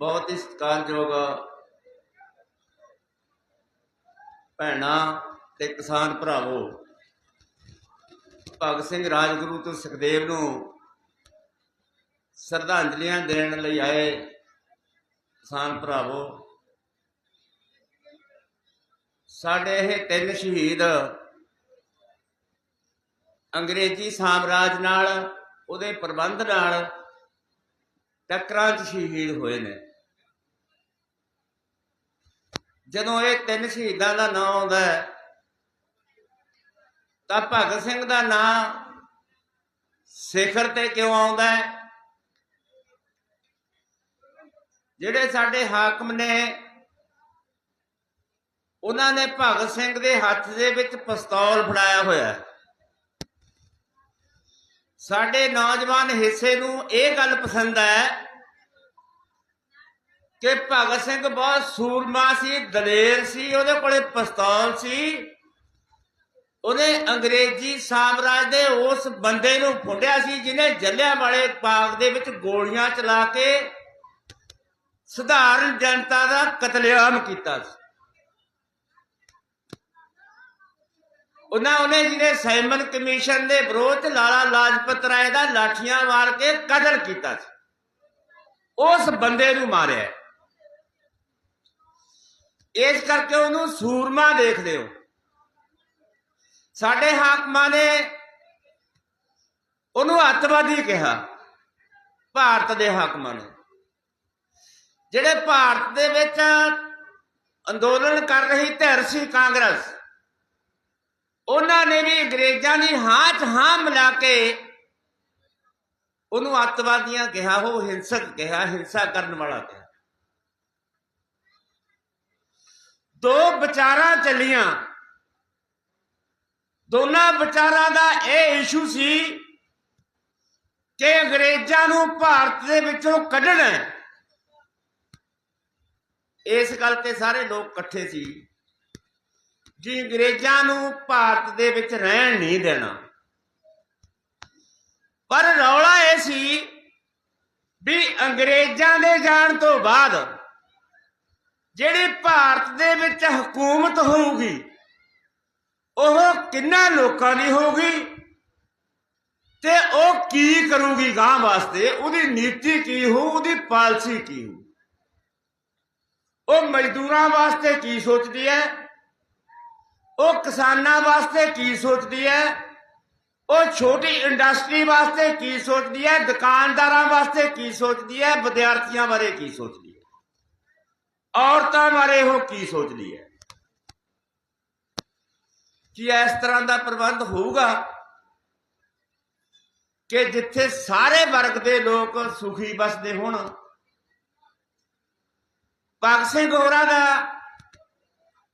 ਬਹੁਤ ਹੀ ਸਤਿਕਾਰਯੋਗ ਭੈਣਾਂ ਤੇ ਕਿਸਾਨ ਭਰਾਵੋ। ਭਗਤ ਸਿੰਘ ਰਾਜਗੁਰੂ ਤੋਂ ਸੁਖਦੇਵ ਨੂੰ ਸ਼ਰਧਾਂਜਲੀਆਂ ਦੇਣ ਲਈ ਆਏ ਕਿਸਾਨ ਭਰਾਵੋ। ਸਾਡੇ ਇਹ ਤਿੰਨ ਸ਼ਹੀਦ ਅੰਗਰੇਜ਼ੀ ਸਾਮਰਾਜ ਨਾਲ, ਉਹਦੇ ਪ੍ਰਬੰਧ ਨਾਲ ਟੱਕਰਾਂ 'ਚ ਸ਼ਹੀਦ ਹੋਏ ਨੇ। ਜਦੋਂ ਇਹ ਤਿੰਨ ਸ਼ਹੀਦਾਂ ਦਾ ਨਾਮ ਆਉਂਦਾ ਹੈ, ਤਾਂ ਭਗਤ ਸਿੰਘ ਦਾ ਨਾਮ ਸਿਖਰ ਤੇ ਕਿਉਂ ਆਉਂਦਾ ਹੈ? ਜਿਹੜੇ ਸਾਡੇ ਹਾਕਮ ਨੇ ਉਹਨਾਂ ਨੇ ਭਗਤ ਸਿੰਘ ਦੇ ਹੱਥ ਦੇ ਵਿੱਚ ਪਿਸਤੌਲ ਫੜਾਇਆ ਹੋਇਆ ਸਾਡੇ ਨੌਜਵਾਨ ਹਿੱਸੇ ਨੂੰ ਇਹ ਗੱਲ ਪਸੰਦ ਹੈ ਕਿ ਭਗਤ ਸਿੰਘ ਬਹੁਤ ਸੂਰਮਾ ਸੀ, ਦਲੇਰ ਸੀ, ਉਹਦੇ ਕੋਲੇ ਪਿਸਤੌਲ ਸੀ। ਉਹਨੇ ਅੰਗਰੇਜ਼ੀ ਸਾਮਰਾਜ ਦੇ ਉਸ ਬੰਦੇ ਨੂੰ ਫੁੰਡਿਆ ਸੀ, ਜਿਹਨੇ ਜੱਲਿਆਂ ਵਾਲੇ ਬਾਗ ਦੇ ਵਿੱਚ ਗੋਲੀਆਂ ਚਲਾ ਕੇ ਸਧਾਰਨ ਜਨਤਾ ਦਾ ਕਤਲੇਆਮ ਕੀਤਾ ਸੀ। ਉਹਨਾਂ ਉਹਨੇ ਜਿਹਨੇ ਸਾਈਮਨ ਕਮਿਸ਼ਨ ਦੇ ਵਿਰੋਧ 'ਚ ਲਾਲਾ ਲਾਜਪਤ ਰਾਏ ਦਾ ਲਾਠੀਆਂ ਮਾਰ ਕੇ ਕਤਲ ਕੀਤਾ ਸੀ। ਉਸ ਬੰਦੇ ਨੂੰ ਮਾਰਿਆ। ਇਸ ਕਰਕੇ ਉਹਨੂੰ ਸੂਰਮਾ ਦੇਖਦੇ ਹੋ। ਸਾਡੇ ਹਾਕਮਾਂ ਨੇ ਉਹਨੂੰ ਅੱਤਵਾਦੀ ਕਿਹਾ, ਭਾਰਤ ਦੇ ਹਾਕਮਾਂ ਨੇ। ਜਿਹੜੇ ਭਾਰਤ ਦੇ ਵਿੱਚ ਅੰਦੋਲਨ ਕਰ ਰਹੀ ਧਿਰ ਸੀ ਕਾਂਗਰਸ, ਉਹਨਾਂ ਨੇ ਵੀ ਅੰਗਰੇਜ਼ਾਂ ਦੀ ਹਾਂ ਚ ਹਾਂ ਮਿਲਾ ਕੇ ਉਹਨੂੰ ਅੱਤਵਾਦੀਆਂ ਕਿਹਾ, ਉਹ ਹਿੰਸਕ ਕਿਹਾ, ਹਿੰਸਾ ਕਰਨ ਵਾਲਾ ਕਿਹਾ। ਦੋ ਵਿਚਾਰਾਂ ਚੱਲੀਆਂ। ਦੋਨਾਂ ਵਿਚਾਰਾਂ ਦਾ ਇਹ ਇਸ਼ੂ ਸੀ ਕਿ ਅੰਗਰੇਜ਼ਾਂ ਨੂੰ ਭਾਰਤ ਦੇ ਵਿੱਚੋਂ ਕੱਢਣਾ ਇਸ ਗੱਲ ਤੇ ਸਾਰੇ ਲੋਕ ਇਕੱਠੇ ਸੀ ਜੀ ਅੰਗਰੇਜ਼ਾਂ ਨੂੰ ਭਾਰਤ ਦੇ ਵਿੱਚ ਰਹਿਣ ਨਹੀਂ ਦੇਣਾ। ਪਰ ਰੌਲਾ ਇਹ ਸੀ ਵੀ ਅੰਗਰੇਜ਼ਾਂ ਦੇ ਜਾਣ ਤੋਂ ਬਾਅਦ ਜਿਹੜੀ ਭਾਰਤ ਦੇ ਵਿੱਚ ਹਕੂਮਤ ਹੋਊਗੀ, ਉਹ ਕਿੰਨਾ ਲੋਕਾਂ ਦੀ ਹੋਊਗੀ ਤੇ ਉਹ ਕੀ ਕਰੂਗੀ ਗਾਂ ਵਾਸਤੇ? ਉਹਦੀ ਨੀਤੀ ਕੀ ਹੋਊ? ਉਹਦੀ ਪਾਲਿਸੀ ਕੀ ਹੋ ਉਹ ਮਜ਼ਦੂਰਾਂ ਵਾਸਤੇ ਕੀ ਸੋਚਦੀ ਹੈ? ਉਹ ਕਿਸਾਨਾਂ ਵਾਸਤੇ ਕੀ ਸੋਚਦੀ ਹੈ? ਉਹ ਛੋਟੀ ਇੰਡਸਟਰੀ ਵਾਸਤੇ ਕੀ ਸੋਚਦੀ ਹੈ? ਦੁਕਾਨਦਾਰਾਂ ਵਾਸਤੇ ਕੀ ਸੋਚਦੀ ਹੈ? ਵਿਦਿਆਰਥੀਆਂ ਬਾਰੇ ਕੀ ਸੋਚਦੀ ਹੈ? ਔਰਤਾਂ ਬਾਰੇ ਉਹ ਕੀ ਸੋਚਦੀ ਹੈ? ਕਿ ਇਸ ਤਰ੍ਹਾਂ ਦਾ ਪ੍ਰਬੰਧ ਹੋਊਗਾ ਕਿ ਜਿੱਥੇ ਸਾਰੇ ਵਰਗ ਦੇ ਲੋਕ ਸੁਖੀ ਬਸਦੇ ਹੋਣ? ਭਗਤ ਸਿੰਘ ਹੋਰਾਂ ਦਾ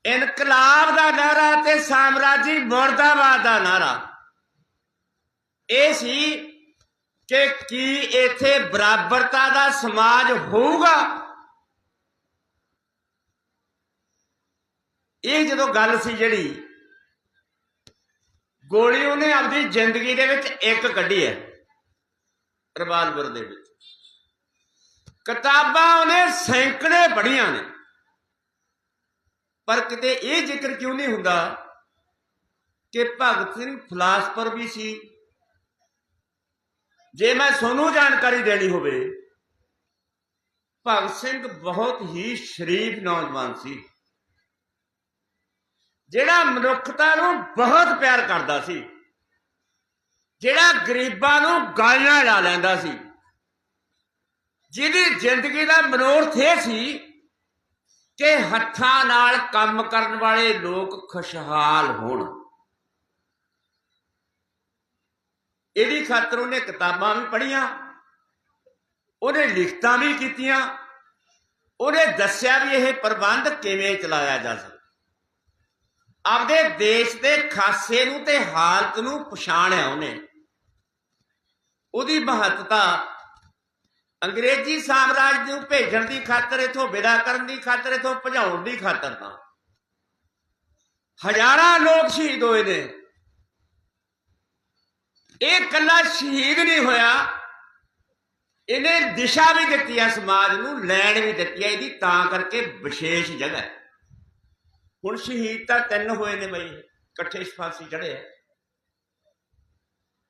ਇਨਕਲਾਬ ਦਾ ਨਾਰਾ ਤੇ ਸਾਮਰਾਜੀ ਮੁਰਦਾਬਾਦ ਦਾ ਨਾਰਾ। ਇਹ ਸੀ ਕਿ ਕੀ ਇੱਥੇ ਬਰਾਬਰਤਾ ਦਾ ਸਮਾਜ ਹੋਊਗਾ? ਇਹ ਜਦੋਂ ਗੱਲ ਸੀ ਜਿਹੜੀ, ਗੋਲੀ ਉਹਨੇ ਆਪਣੀ ਜ਼ਿੰਦਗੀ ਦੇ ਵਿੱਚ ਇੱਕ ਕੱਢੀ ਹੈ, ਰਿਵਾਲਵਰ ਦੇ ਵਿੱਚ। ਕਿਤਾਬਾਂ ਉਹਨੇ ਸੈਂਕੜੇ ਪੜ੍ਹੀਆਂ ਨੇ। ਪਰ ਕਿਤੇ ਇਹ ਜ਼ਿਕਰ ਕਿਉਂ ਨਹੀਂ ਹੁੰਦਾ ਕਿ ਭਗਤ ਸਿੰਘ ਫਲਾਸਫਰ ਵੀ ਸੀ? ਜੇ ਮੈਂ ਤੁਹਾਨੂੰ ਜਾਣਕਾਰੀ ਦੇਣੀ ਹੋਵੇ, ਭਗਤ ਸਿੰਘ ਬਹੁਤ ਹੀ ਸ਼ਰੀਫ ਨੌਜਵਾਨ ਸੀ। ਜਿਹੜਾ ਮਨੁੱਖਤਾ ਨੂੰ ਬਹੁਤ ਪਿਆਰ ਕਰਦਾ ਸੀ, ਜਿਹੜਾ ਗਰੀਬਾਂ ਨੂੰ ਗਾਲਾਂ ਲਾ ਲੈਂਦਾ ਸੀ, ਜਿਹਦੀ ਜ਼ਿੰਦਗੀ ਦਾ ਮਨੋਰਥ ਇਹ ਸੀ ਕਿ ਹੱਥਾਂ ਨਾਲ ਕੰਮ ਕਰਨ ਵਾਲੇ ਲੋਕ ਖੁਸ਼ਹਾਲ ਹੋਣ। ਇਹਦੀ ਖਾਤਰ ਉਹਨੇ ਕਿਤਾਬਾਂ ਵੀ ਪੜ੍ਹੀਆਂ, ਉਹਨੇ ਲਿਖਤਾਂ ਵੀ ਕੀਤੀਆਂ, ਉਹਨੇ ਦੱਸਿਆ ਵੀ ਇਹ ਪ੍ਰਬੰਧ ਕਿਵੇਂ ਚਲਾਇਆ ਜਾ ਸਕਦਾ। ਆਪਦੇ ਦੇਸ਼ ਦੇ ਖਾਸੇ ਨੂੰ ਤੇ ਹਾਲਤ ਨੂੰ ਪਛਾਣਿਆ ਉਹਨੇ। ਉਹਦੀ ਮਹੱਤਤਾ ਅੰਗਰੇਜ਼ੀ ਸਾਮਰਾਜ ਨੂੰ ਭੇਜਣ ਦੀ ਖਾਤਰ, ਇਥੋਂ ਵਿਦਾ ਕਰਨ ਦੀ ਖਾਤਰ, ਇਥੋਂ ਭਜਾਉਣ ਦੀ ਖਾਤਰ ਤਾਂ। ਹਜ਼ਾਰਾਂ ਲੋਕ ਸ਼ਹੀਦ ਹੋਏ ਨੇ। ਇਹ ਕੱਲਾ ਸ਼ਹੀਦ ਨਹੀਂ ਹੋਇਆ। ਇਹਨੇ ਦਿਸ਼ਾ ਵੀ ਦਿੱਤੀ ਹੈ ਸਮਾਜ ਨੂੰ, ਲੈਣ ਵੀ ਦਿੱਤੀ ਹੈ ਇਹਦੀ ਤਾਂ ਕਰਕੇ ਵਿਸ਼ੇਸ਼ ਜਗ੍ਹਾ ਹੈ। ਹੁਣ ਸ਼ਹੀਦ ਤਾਂ ਤਿੰਨ ਹੋਏ ਨੇ ਬਈ, ਇਕੱਠੇ ਫਾਂਸੀ ਚੜੇ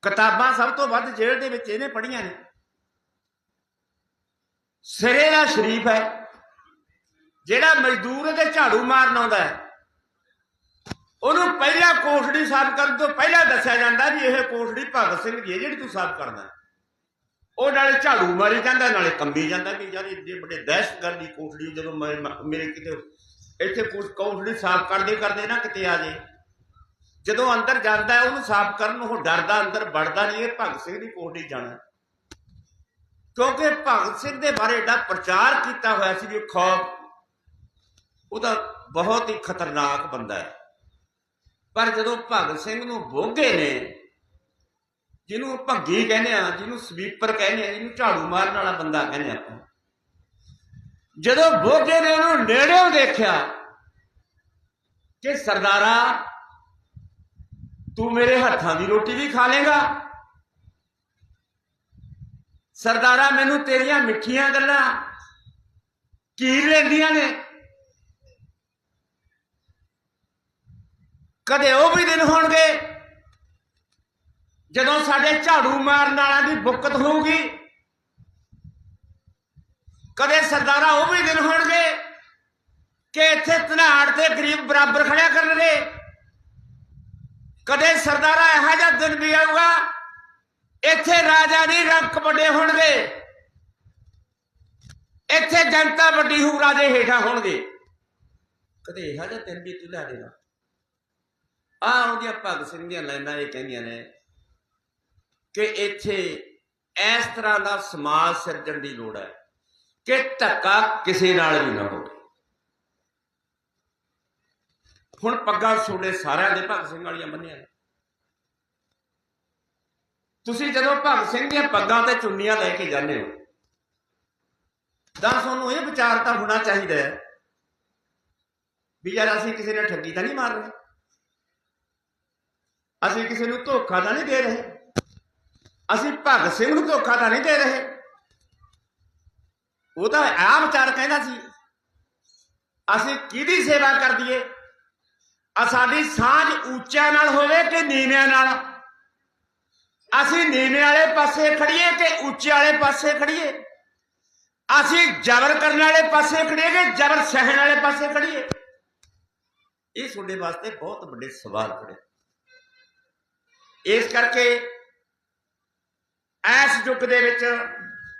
ਕਿਤਾਬਾਂ ਸਭ ਤੋਂ ਵੱਧ ਜੇਲ੍ਹ ਦੇ ਵਿੱਚ ਇਹਨੇ ਪੜ੍ਹੀਆਂ ਨੇ। ਸਿਰੇ ਦਾ ਸ਼ਰੀਫ ਹੈ, ਜਿਹੜਾ ਮਜ਼ਦੂਰ ਤੇ ਝਾੜੂ ਮਾਰਨ ਆਉਂਦਾ ਹੈ। ਉਹਨੂੰ ਪਹਿਲਾਂ ਕੋਠੜੀ ਸਾਫ਼ ਕਰਨ ਤੋਂ ਪਹਿਲਾਂ ਦੱਸਿਆ ਜਾਂਦਾ ਵੀ ਇਹ ਕੋਠੜੀ ਭਗਤ ਸਿੰਘ ਦੀ ਹੈ, ਜਿਹੜੀ ਤੂੰ ਸਾਫ਼ ਕਰਨਾ ਉਹ ਨਾਲੇ ਝਾੜੂ ਮਾਰੀ ਜਾਂਦਾ, ਨਾਲੇ ਕੰਬੀ ਜਾਂਦਾ, ਵੀ ਯਾਰ ਇਹ ਵੱਡੇ ਦਹਿਸ਼ਤਗਰਦੀ ਕੋਠੜੀ ਜਦੋਂ ਮੇਰੇ ਕਿਤੇ ਇੱਥੇ ਕੁਝ ਸਾਫ਼ ਕਰਦੇ ਕਰਦੇ ਨਾ ਕਿਤੇ ਆ ਜੇ। ਜਦੋਂ ਅੰਦਰ ਜਾਂਦਾ ਉਹਨੂੰ ਸਾਫ਼ ਕਰਨ ਉਹ ਡਰਦਾ, ਅੰਦਰ ਵੜਦਾ ਨਹੀਂ, ਇਹ ਭਗਤ ਸਿੰਘ ਦੀ ਕੋਠੀ ਜਾਣਾ। ਕਿਉਂਕਿ ਭਗਤ ਸਿੰਘ ਦੇ ਬਾਰੇ ਏਡਾ ਪ੍ਰਚਾਰ ਕੀਤਾ ਹੋਇਆ ਸੀ ਵੀ ਖੌਫ ਉਹਦਾ ਬਹੁਤ ਹੀ ਖਤਰਨਾਕ ਬੰਦਾ ਹੈ। ਪਰ ਜਦੋਂ ਭਗਤ ਸਿੰਘ ਨੂੰ ਬੋਗੇ ਨੇ, ਜਿਹਨੂੰ ਭੱਗੀ ਕਹਿੰਦੇ ਆ, ਜਿਹਨੂੰ ਸਵੀਪਰ ਕਹਿੰਦੇ ਆ, ਜਿਹਨੂੰ ਝਾੜੂ ਮਾਰਨ ਵਾਲਾ ਬੰਦਾ ਕਹਿੰਦੇ ਆ ਜਦੋਂ ਭੋਗੇ ਨੇ ਉਹਨੂੰ ਨੇੜਿਓਂ ਦੇਖਿਆ ਕਿ ਸਰਦਾਰਾ, ਤੂੰ ਮੇਰੇ ਹੱਥਾਂ ਦੀ ਰੋਟੀ ਵੀ ਖਾ ਲੇਗਾ। ਸਰਦਾਰਾ, ਮੈਨੂੰ ਤੇਰੀਆਂ ਮਿੱਠੀਆਂ ਗੱਲਾਂ ਕੀਰ ਲੈਂਦੀਆਂ ਨੇ। ਕਦੇ ਉਹ ਵੀ ਦਿਨ ਹੋਣਗੇ ਜਦੋਂ ਸਾਡੇ ਝਾੜੂ ਮਾਰਨ ਵਾਲਿਆਂ ਦੀ ਬੁੱਕਤ ਹੋਊਗੀ। ਕਦੇ ਸਰਦਾਰਾ ਉਹ ਵੀ ਦਿਨ ਹੋਣਗੇ ਕਿ ਇੱਥੇ ਧਨਾੜ ਤੇ ਗਰੀਬ ਬਰਾਬਰ ਖੜਿਆ ਕਰਨਗੇ। ਕਦੇ ਸਰਦਾਰਾ ਇਹੋ ਜਿਹਾ ਦਿਨ ਵੀ ਆਊਗਾ, ਇੱਥੇ ਰਾਜਾ ਨਹੀਂ ਰੰਕ ਵੱਡੇ ਹੋਣਗੇ। ਇੱਥੇ ਜਨਤਾ ਵੱਡੀ ਹੋਊ ਰਾਜੇ ਹੇਠਾਂ ਹੋਣਗੇ। ਕਦੇ ਇਹੋ ਜਿਹਾ ਦਿਨ ਵੀ ਤੂੰ ਲੈ ਦੇਣਾ ਆ ਉਹਦੀਆਂ ਭਗਤ ਸਿੰਘ ਦੀਆਂ ਲਾਈਨਾਂ ਇਹ ਕਹਿੰਦੀਆਂ ਨੇ ਕਿ ਇੱਥੇ ਇਸ ਤਰ੍ਹਾਂ ਦਾ ਸਮਾਜ ਸਿਰਜਣ ਦੀ ਲੋੜ ਹੈ। ਕਿ ਧੱਕਾ ਕਿਸੇ ਨਾਲ ਵੀ ਨਾ ਹੋਵੇ। ਹੁਣ ਪੱਗਾਂ ਛੋੜੇ ਸਾਰਿਆਂ ਦੇ ਭਗਤ ਸਿੰਘ ਵਾਲੀਆਂ ਬੰਨੀਆਂ ਤੁਸੀਂ ਜਦੋਂ ਭਗਤ ਸਿੰਘ ਦੀਆਂ ਪੱਗਾਂ ਤੇ ਚੁੰਨੀਆਂ ਲੈ ਕੇ ਜਾਂਦੇ ਹੋ, ਤਾਂ ਤੁਹਾਨੂੰ ਇਹ ਵਿਚਾਰ ਤਾਂ ਹੋਣਾ ਚਾਹੀਦਾ ਹੈ ਵੀ ਯਾਰ ਅਸੀਂ ਕਿਸੇ ਨੇ ਠੱਗੀ ਤਾਂ ਨਹੀਂ ਮਾਰ ਰਹੇ। ਅਸੀਂ ਕਿਸੇ ਨੂੰ ਧੋਖਾ ਤਾਂ ਨਹੀਂ ਦੇ ਰਹੇ। ਅਸੀਂ ਭਗਤ ਸਿੰਘ ਨੂੰ ਧੋਖਾ ਤਾਂ ਨਹੀਂ ਦੇ ਰਹੇ। ਉਹ ਤਾਂ ਆ ਵਿਚਾਰ ਕਹਿੰਦਾ ਸੀ, ਅਸੀਂ ਕਿਹਦੀ ਸੇਵਾ ਕਰ ਦਈਏ? ਆ ਸਾਡੀ ਸਾਂਝ ਉੱਚਿਆਂ ਨਾਲ ਹੋਵੇ ਕਿ ਨੀਵਿਆਂ ਨਾਲ? ਅਸੀਂ ਨੀਵੇਂ ਵਾਲੇ ਪਾਸੇ ਖੜੀਏ ਕਿ ਉੱਚੇ ਵਾਲੇ ਪਾਸੇ ਖੜੀਏ ਅਸੀਂ ਜ਼ਬਰ ਕਰਨ ਵਾਲੇ ਪਾਸੇ ਖੜੀਏ ਕਿ ਜ਼ਬਰ ਸਹਿਣ ਵਾਲੇ ਪਾਸੇ ਖੜੀਏ ਇਹ ਤੁਹਾਡੇ ਵਾਸਤੇ ਬਹੁਤ ਵੱਡੇ ਸਵਾਲ ਖੜੇ ਇਸ ਕਰਕੇ ਇਸ ਯੁੱਗ ਦੇ ਵਿੱਚ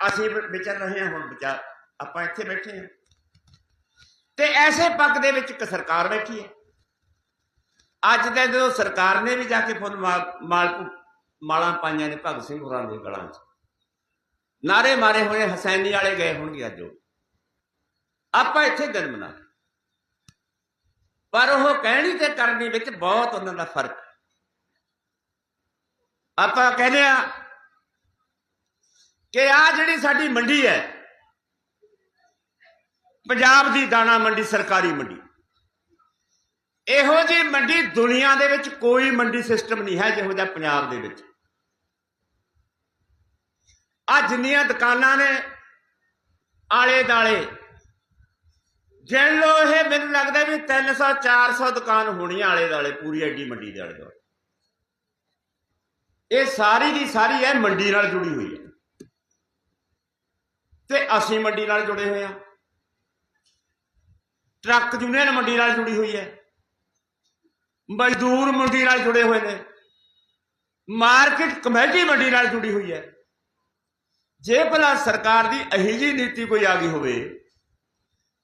ਅਸੀਂ ਵਿਚਰ ਰਹੇ ਹਾਂ, ਹੁਣ ਵਿਚਾਰ, ਆਪਾਂ ਇੱਥੇ ਬੈਠੇ ਹਾਂ। ਤੇ ਐਸੇ ਪੱਗ ਦੇ ਵਿੱਚ ਇੱਕ ਸਰਕਾਰ ਬੈਠੀ ਹੈ। ਅੱਜ ਦੇ ਜਦੋਂ ਸਰਕਾਰ ਨੇ ਵੀ ਜਾ ਕੇ ਫੁੱਲ ਮਾਲ, ਮਾਲ- ਮਾਲਾਂ ਪਾਈਆਂ ਨੇ ਭਗਤ ਸਿੰਘ ਹੋਰਾਂ ਦੇ ਗਲਾਂ 'ਚ। ਨਾਰੇ ਮਾਰੇ ਹੋਏ ਹਸੈਨੀ ਵਾਲੇ ਗਏ ਹੋਣਗੇ ਅੱਜ ਉਹ। ਆਪਾਂ ਇੱਥੇ ਦਿਨ ਮਨਾ ਪਰ ਉਹ ਕਹਿਣੀ ਤੇ ਕਰਨੀ ਵਿੱਚ ਬਹੁਤ ਉਹਨਾਂ ਦਾ ਫ਼ਰਕ ਆਪਾਂ ਕਹਿੰਦੇ ਆ ਕਿ ਆ ਜਿਹੜੀ ਸਾਡੀ ਮੰਡੀ ਹੈ, ਪੰਜਾਬ ਦੀ ਦਾਣਾ ਮੰਡੀ, ਸਰਕਾਰੀ ਮੰਡੀ। ਇਹੋ ਜੀ ਮੰਡੀ ਦੁਨੀਆ ਦੇ ਵਿੱਚ ਕੋਈ ਮੰਡੀ ਸਿਸਟਮ ਨਹੀਂ ਹੈ ਜਿਹੋ ਜਿਹਾ ਪੰਜਾਬ ਦੇ ਵਿੱਚ। ਆ ਜਿੰਨੀਆਂ ਦੁਕਾਨਾਂ ਨੇ, ਆਲੇ ਦਾਲੇ ਜਿੰਨ ਲੋ ਇਹ ਮੈਨੂੰ ਲੱਗਦਾ ਵੀ 300 400 ਦੁਕਾਨ ਹੋਣੀਆਂ ਆਲੇ ਦਾਲੇ ਪੂਰੀ ਐਡੀ ਮੰਡੀ ਦੇ ਆਲੇ ਦੁਆਲੇ। ਇਹ ਸਾਰੀ ਦੀ ਸਾਰੀ ਇਹ ਮੰਡੀ ਨਾਲ ਜੁੜੀ ਹੋਈ ਹੈ। ਤੇ ਅਸੀਂ ਮੰਡੀ ਨਾਲ ਜੁੜੇ ਹੋਏ ਹਾਂ ਟਰੱਕ ਯੂਨੀਅਨ ਮੰਡੀ ਨਾਲ ਜੁੜੀ ਹੋਈ ਹੈ। ਮਜ਼ਦੂਰ ਮੰਡੀ ਨਾਲ ਜੁੜੇ ਹੋਏ ਨੇ। ਮਾਰਕੀਟ ਕਮੇਟੀ ਮੰਡੀ ਨਾਲ ਜੁੜੀ ਹੋਈ ਹੈ। ਜੇ ਭਲਾ ਸਰਕਾਰ ਦੀ ਅਹੀ ਜੀ ਨੀਤੀ ਕੋਈ ਆ ਗਈ ਹੋਵੇ,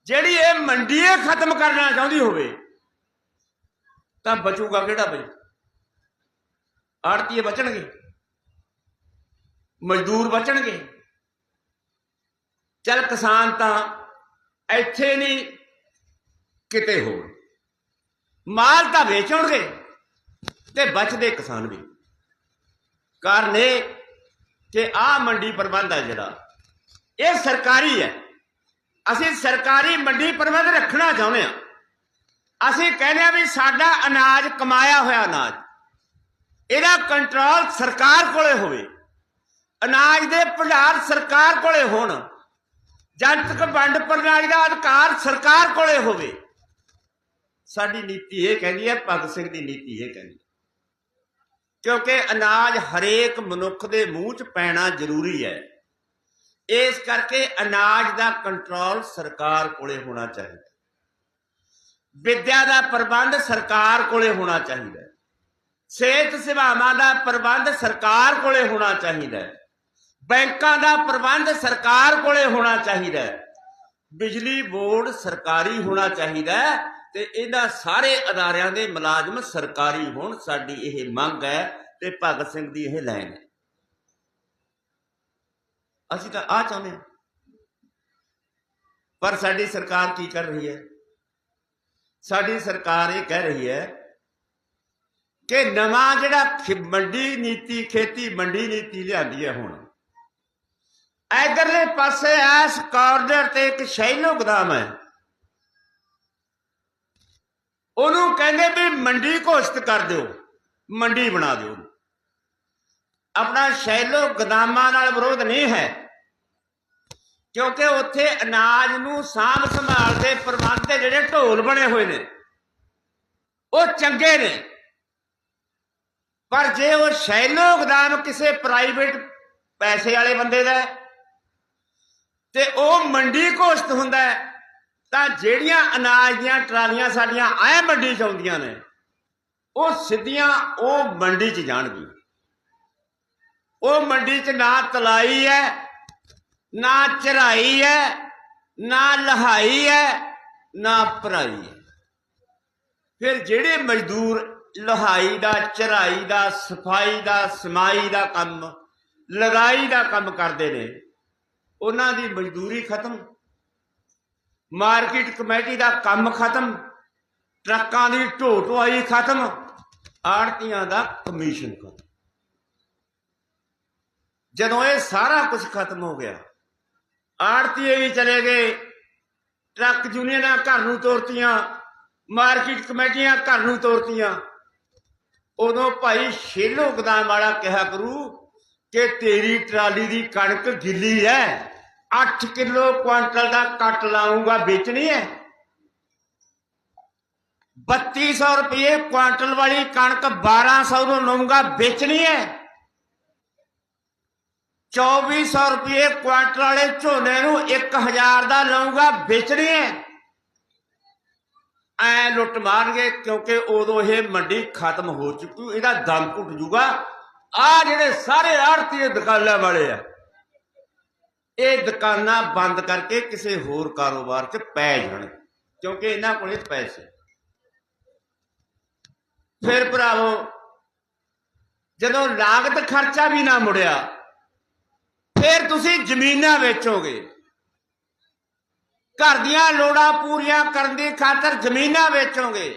ਜਿਹੜੀ ਇਹ ਮੰਡੀਏ ਖਤਮ ਕਰਨਾ ਚਾਹੁੰਦੀ ਹੋਵੇ, ਤਾਂ ਬਚੂਗਾ ਕਿਹੜਾ ਬਈ? ਆੜਤੀਏ ਬਚਣਗੇ। ਮਜ਼ਦੂਰ ਬਚਣਗੇ। ਚੱਲ ਕਿਸਾਨ ਤਾਂ ਇੱਥੇ ਨਹੀਂ, ਕਿਤੇ ਹੋਰ। ਮਾਲ ਤਾਂ ਵੇਚਣਗੇ ਤੇ ਬਚਦੇ ਕਿਸਾਨ ਵੀ। ਕਾਰਨ ਇਹ ਕਿ ਆ ਮੰਡੀ ਪ੍ਰਬੰਧ ਹੈ ਜਿਹੜਾ, ਇਹ ਸਰਕਾਰੀ ਹੈ। ਅਸੀਂ ਸਰਕਾਰੀ ਮੰਡੀ ਪ੍ਰਬੰਧ ਰੱਖਣਾ ਚਾਹੁੰਦੇ ਆ ਅਸੀਂ ਕਹਿੰਦੇ ਆ ਵੀ ਸਾਡਾ ਅਨਾਜ ਕਮਾਇਆ ਹੋਇਆ ਅਨਾਜ, ਇਹਦਾ ਕੰਟਰੋਲ ਸਰਕਾਰ ਕੋਲੇ ਹੋਵੇ। ਅਨਾਜ ਦੇ ਭੰਡਾਰ ਸਰਕਾਰ ਕੋਲੇ ਹੋਣ। ਜਨਤਕ ਵੰਡ ਪ੍ਰਣਾਲੀ ਦਾ ਅਧਿਕਾਰ ਸਰਕਾਰ ਕੋਲੇ ਹੋਵੇ, ਸਾਡੀ ਨੀਤੀ ਇਹ ਕਹਿੰਦੀ ਹੈ, ਭਗਤ ਸਿੰਘ ਦੀ ਨੀਤੀ ਇਹ ਕਹਿੰਦੀ ਕਿਉਂਕਿ ਅਨਾਜ ਹਰੇਕ ਮਨੁੱਖ ਦੇ ਮੂੰਹ 'ਚ ਪੈਣਾ ਜ਼ਰੂਰੀ ਹੈ। ਇਸ ਕਰਕੇ ਅਨਾਜ ਦਾ ਕੰਟਰੋਲ ਸਰਕਾਰ ਕੋਲੇ ਹੋਣਾ ਚਾਹੀਦਾ ਵਿਦਿਆ ਦਾ ਪ੍ਰਬੰਧ ਸਰਕਾਰ ਕੋਲੇ ਹੋਣਾ ਚਾਹੀਦਾ ਸਿਹਤ ਸੇਵਾਵਾਂ ਦਾ ਪ੍ਰਬੰਧ ਸਰਕਾਰ ਕੋਲੇ ਹੋਣਾ ਚਾਹੀਦਾ ਹੈ। ਬੈਂਕਾਂ ਦਾ ਪ੍ਰਬੰਧ ਸਰਕਾਰ ਕੋਲੇ ਹੋਣਾ ਚਾਹੀਦਾ ਬਿਜਲੀ ਬੋਰਡ ਸਰਕਾਰੀ ਹੋਣਾ ਚਾਹੀਦਾ ਤੇ ਇਹਨਾਂ ਸਾਰੇ ਅਦਾਰਿਆਂ ਦੇ ਮੁਲਾਜ਼ਮ ਸਰਕਾਰੀ ਹੋਣ, ਸਾਡੀ ਇਹ ਮੰਗ ਹੈ ਤੇ ਭਗਤ ਸਿੰਘ ਦੀ ਇਹ ਲਾਈਨ ਹੈ। ਅਸੀਂ ਤਾਂ ਆ ਚਾਹੁੰਦੇ ਹਾਂ। ਪਰ ਸਾਡੀ ਸਰਕਾਰ ਕੀ ਕਰ ਰਹੀ ਹੈ? ਸਾਡੀ ਸਰਕਾਰ ਇਹ ਕਹਿ ਰਹੀ ਹੈ ਕਿ ਨਵਾਂ ਜਿਹੜਾ ਮੰਡੀ ਨੀਤੀ, ਖੇਤੀ ਮੰਡੀ ਨੀਤੀ ਲਿਆਂਦੀ ਹੈ ਹੁਣ ਇਧਰਲੇ ਪਾਸੇ ਐਸ ਕਾਰਨਰ ਤੇ ਇੱਕ ਸ਼ੈਲੋ ਗੋਦਾਮ ਹੈ। ਉਹਨੂੰ ਕਹਿੰਦੇ ਵੀ ਮੰਡੀ ਘੋਸ਼ਿਤ ਕਰ ਦਿਓ, ਮੰਡੀ ਬਣਾ ਦਿਓ ਆਪਣਾ ਸ਼ੈਲੋ ਗੋਦਾਮਾਂ ਨਾਲ ਵਿਰੋਧ ਨਹੀਂ ਹੈ, ਕਿਉਂਕਿ ਉੱਥੇ ਅਨਾਜ ਨੂੰ ਸਾਂਭ ਸੰਭਾਲ ਦੇ ਪ੍ਰਬੰਧ ਦੇ ਜਿਹੜੇ ਢੋਲ ਬਣੇ ਹੋਏ ਨੇ, ਉਹ ਚੰਗੇ ਨੇ। ਪਰ ਜੇ ਉਹ ਸ਼ੈਲੋ ਗਦਾਮ ਕਿਸੇ ਪ੍ਰਾਈਵੇਟ ਪੈਸੇ ਵਾਲੇ ਬੰਦੇ ਦਾ ਤੇ ਉਹ ਮੰਡੀ ਘੋਸ਼ਤ ਹੁੰਦਾ ਹੈ, ਤਾਂ ਜਿਹੜੀਆਂ ਅਨਾਜ ਦੀਆਂ ਟਰਾਲੀਆਂ ਸਾਡੀਆਂ ਐ ਮੰਡੀ ਚ ਆਉਂਦੀਆਂ ਨੇ ਉਹ ਸਿੱਧੀਆਂ ਉਹ ਮੰਡੀ ਚ ਜਾਣਗੀਆਂ। ਉਹ ਮੰਡੀ ਚ ਨਾ ਤਲਾਈ ਹੈ ਨਾ ਚਰਾਈ ਹੈ ਨਾ ਲਹਾਈ ਹੈ ਨਾ ਭਰਾਈ ਹੈ। ਫਿਰ ਜਿਹੜੇ ਮਜ਼ਦੂਰ ਲਹਾਈ ਦਾ ਚਰਾਈ ਦਾ ਸਫ਼ਾਈ ਦਾ ਸਮਾਈ ਦਾ ਕੰਮ ਲਗਾਈ ਦਾ ਕੰਮ ਕਰਦੇ ਨੇ ਉਹਨਾਂ ਦੀ ਮਜ਼ਦੂਰੀ ਖਤਮ, ਮਾਰਕੀਟ ਕਮੇਟੀ ਦਾ ਕੰਮ ਖਤਮ, ਟਰੱਕਾਂ ਦੀ ਢੋ ਢੋਆਈ ਖਤਮ, ਆੜਤੀਆਂ ਦਾ ਕਮਿਸ਼ਨ ਖਤਮ। ਜਦੋਂ ਇਹ ਸਾਰਾ ਕੁਝ ਖਤਮ ਹੋ ਗਿਆ, ਆੜਤੀਏ ਵੀ ਚਲੇ ਗਏ, ਟਰੱਕ ਯੂਨੀਅਨਾਂ ਘਰ ਨੂੰ ਤੋਰਤੀਆਂ, ਮਾਰਕੀਟ ਕਮੇਟੀਆਂ ਘਰ ਨੂੰ ਤੋਰਤੀਆਂ। ਉਦੋਂ ਭਾਈ ਸ਼ੇਲੋ ਗਦਾਮ ਵਾਲਾ ਕਿਹਾ ਕਰੂ ਕਿ ਤੇਰੀ ਟਰਾਲੀ ਦੀ ਕਣਕ ਗਿੱਲੀ ਹੈ। 8 ਕਿਲੋ ਕੁਆਂਟਲ ਦਾ ਕੱਟ ਲਾਉਂਗਾ, ਵੇਚਣੀ ਹੈ। 3200 ਰੁਪਏ ਕੁਆਂਟਲ ਵਾਲੀ ਕਣਕ 1200 ਨੂੰ ਲਊਂਗਾ, ਵੇਚਣੀ ਹੈ। 2400 ਰੁਪਏ ਕੁਆਂਟਲ ਵਾਲੇ ਝੋਨੇ ਨੂੰ 1000 ਦਾ ਲਊਂਗਾ, ਵੇਚਣੀ ਹੈ। ਐ ਲੁੱਟ ਮਾਰਨਗੇ ਕਿਉਂਕਿ ਉਦੋਂ ਇਹ ਮੰਡੀ ਖਤਮ ਹੋ ਚੁੱਕੀ, ਇਹਦਾ ਦਮ ਘੁੱਟ ਜੂਗਾ। ਆ ਜਿਹੜੇ ਸਾਰੇ ਆੜਤੀ ਦੁਕਾਨਾਂ ਵਾਲੇ ਆ ਇਹ ਦੁਕਾਨਾਂ ਬੰਦ ਕਰਕੇ ਕਿਸੇ ਹੋਰ ਕਾਰੋਬਾਰ 'ਚ ਪੈ ਜਾਣ, ਕਿਉਂਕਿ ਇਹਨਾਂ ਕੋਲੇ ਪੈਸੇ। ਫਿਰ ਭਰਾਵੋ, ਜਦੋਂ ਲਾਗਤ ਖਰਚਾ ਵੀ ਨਾ ਮੁੜਿਆ, ਫਿਰ ਤੁਸੀਂ ਜ਼ਮੀਨਾਂ ਵੇਚੋਗੇ। ਘਰ ਦੀਆਂ ਲੋੜਾਂ ਪੂਰੀਆਂ ਕਰਨ ਦੀ ਖਾਤਰ ਜ਼ਮੀਨਾਂ ਵੇਚੋਗੇ,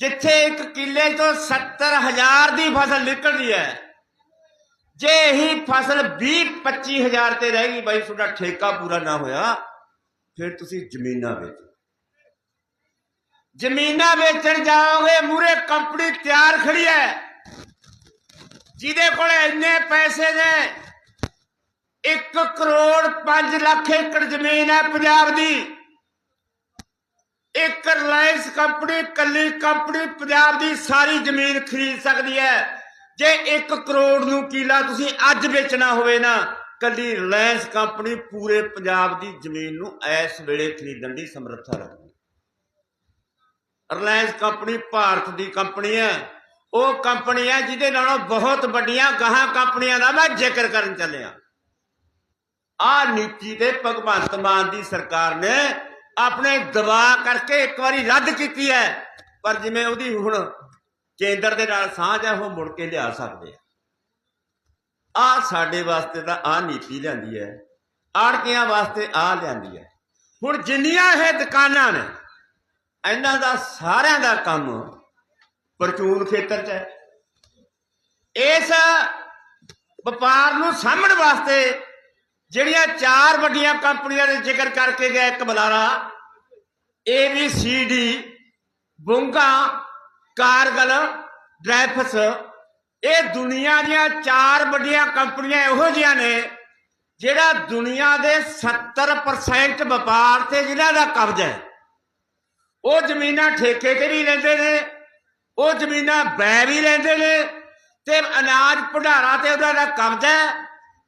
ਜਿੱਥੇ ਇੱਕ ਕਿੱਲੇ ਤੋਂ 70000 ਦੀ ਫਸਲ ਨਿਕਲਦੀ ਹੈ। ਜੇ ਇਹੀ ਫਸਲ 20 25000 ਤੇ ਰਹਿ ਗਈ ਬਾਈ, ਤੁਹਾਡਾ ਠੇਕਾ ਪੂਰਾ ਨਾ ਹੋਇਆ, ਫਿਰ ਤੁਸੀਂ ਜ਼ਮੀਨਾਂ ਵੇਚੋ। ਜ਼ਮੀਨਾਂ ਵੇਚਣ ਜਾਓਗੇ ਮੂਰੇ ਕੰਪਨੀ ਤਿਆਰ ਖੜੀ ਹੈ। ਜਿਹਦੇ ਕੋਲ ਇੰਨੇ ਪੈਸੇ ਨੇ 1 ਕਰੋੜ 5 ਲੱਖ ਏਕੜ ਜ਼ਮੀਨ ਹੈ ਪੰਜਾਬ ਦੀ। ਇੱਕ ਰਿਲਾਇੰਸ ਕੰਪਨੀ, ਕੱਲੀ ਕੰਪਨੀ ਪੰਜਾਬ ਦੀ ਸਾਰੀ ਜ਼ਮੀਨ ਖਰੀਦ ਸਕਦੀ ਹੈ। ਜੇ 1 ਕਰੋੜ ਨੂੰ ਕਿਲਾ ਤੁਸੀਂ ਅੱਜ ਵੇਚਣਾ ਹੋਵੇ ਨਾ, ਕੱਲੀ ਰਿਲਾਇੰਸ ਕੰਪਨੀ ਪੂਰੇ ਪੰਜਾਬ ਦੀ ਜ਼ਮੀਨ ਨੂੰ ਇਸ ਵੇਲੇ ਖਰੀਦਣ ਦੀ ਸਮਰੱਥਾ ਰੱਖਦੀ ਰਿਲਾਇੰਸ ਕੰਪਨੀ ਭਾਰਤ ਦੀ ਕੰਪਨੀ ਹੈ। ਉਹ ਕੰਪਨੀ ਹੈ ਜਿਹਦੇ ਨਾਲੋਂ ਬਹੁਤ ਵੱਡੀਆਂ ਗਾਹਾਂ ਕੰਪਨੀਆਂ ਦਾ ਮੈਂ ਜ਼ਿਕਰ ਕਰਨ ਚੱਲਿਆ। ਆ ਨੀਤੀ ਤੇ ਭਗਵੰਤ ਮਾਨ ਦੀ ਸਰਕਾਰ ਨੇ ਆਪਣੇ ਦਬਾਅ ਕਰਕੇ ਇੱਕ ਵਾਰੀ ਰੱਦ ਕੀਤੀ ਹੈ। ਪਰ ਜਿਵੇਂ ਉਹਦੀ ਹੁਣ ਕੇਂਦਰ ਦੇ ਨਾਲ ਸਾਂਝ ਹੈ, ਉਹ ਮੁੜ ਕੇ ਲਿਆ ਸਕਦੇ ਆ। ਆ ਸਾਡੇ ਵਾਸਤੇ ਤਾਂ ਆ ਨੀਤੀ ਲਿਆਂਦੀ ਹੈ। ਆੜਤੀਆਂ ਵਾਸਤੇ ਆ ਲਿਆਂਦੀ ਹੈ। ਹੁਣ ਜਿੰਨੀਆਂ ਇਹ ਦੁਕਾਨਾਂ ਨੇ, ਇਹਨਾਂ ਦਾ ਸਾਰਿਆਂ ਦਾ ਕੰਮ ਪਰਚੂਨ ਖੇਤਰ 'ਚ ਹੈ। ਇਸ ਵਪਾਰ ਨੂੰ ਸਾਂਭਣ ਵਾਸਤੇ ਜਿਹੜੀਆਂ ਚਾਰ ਵੱਡੀਆਂ ਕੰਪਨੀਆਂ ਦੇ ਜ਼ਿਕਰ ਕਰਕੇ ਗਿਆ ਇੱਕ ਬਲਾਰਾ ਏਬੀਸੀਡੀ ਬੁੰਗਾ ਕਾਰਗਲ, ਡਰੈਫਸ, ਇਹ ਦੁਨੀਆ ਦੀਆਂ ਚਾਰ ਵੱਡੀਆਂ ਕੰਪਨੀਆਂ ਇਹੋ ਜਿਹੀਆਂ ਨੇ, ਜਿਹੜਾ ਦੁਨੀਆ ਦੇ 70% ਵਪਾਰ ਤੇ ਜਿਨ੍ਹਾਂ ਦਾ ਕਬਜ਼ਾ ਹੈ, ਉਹ ਜ਼ਮੀਨਾਂ ਠੇਕੇ ਤੇ ਵੀ ਲੈਂਦੇ ਨੇ, ਉਹ ਜ਼ਮੀਨਾਂ ਬੈ ਵੀ ਲੈਂਦੇ ਨੇ ਤੇ ਅਨਾਜ ਭੰਡਾਰਾ ਤੇ ਉਹਨਾਂ ਦਾ ਕਬਜ਼ਾ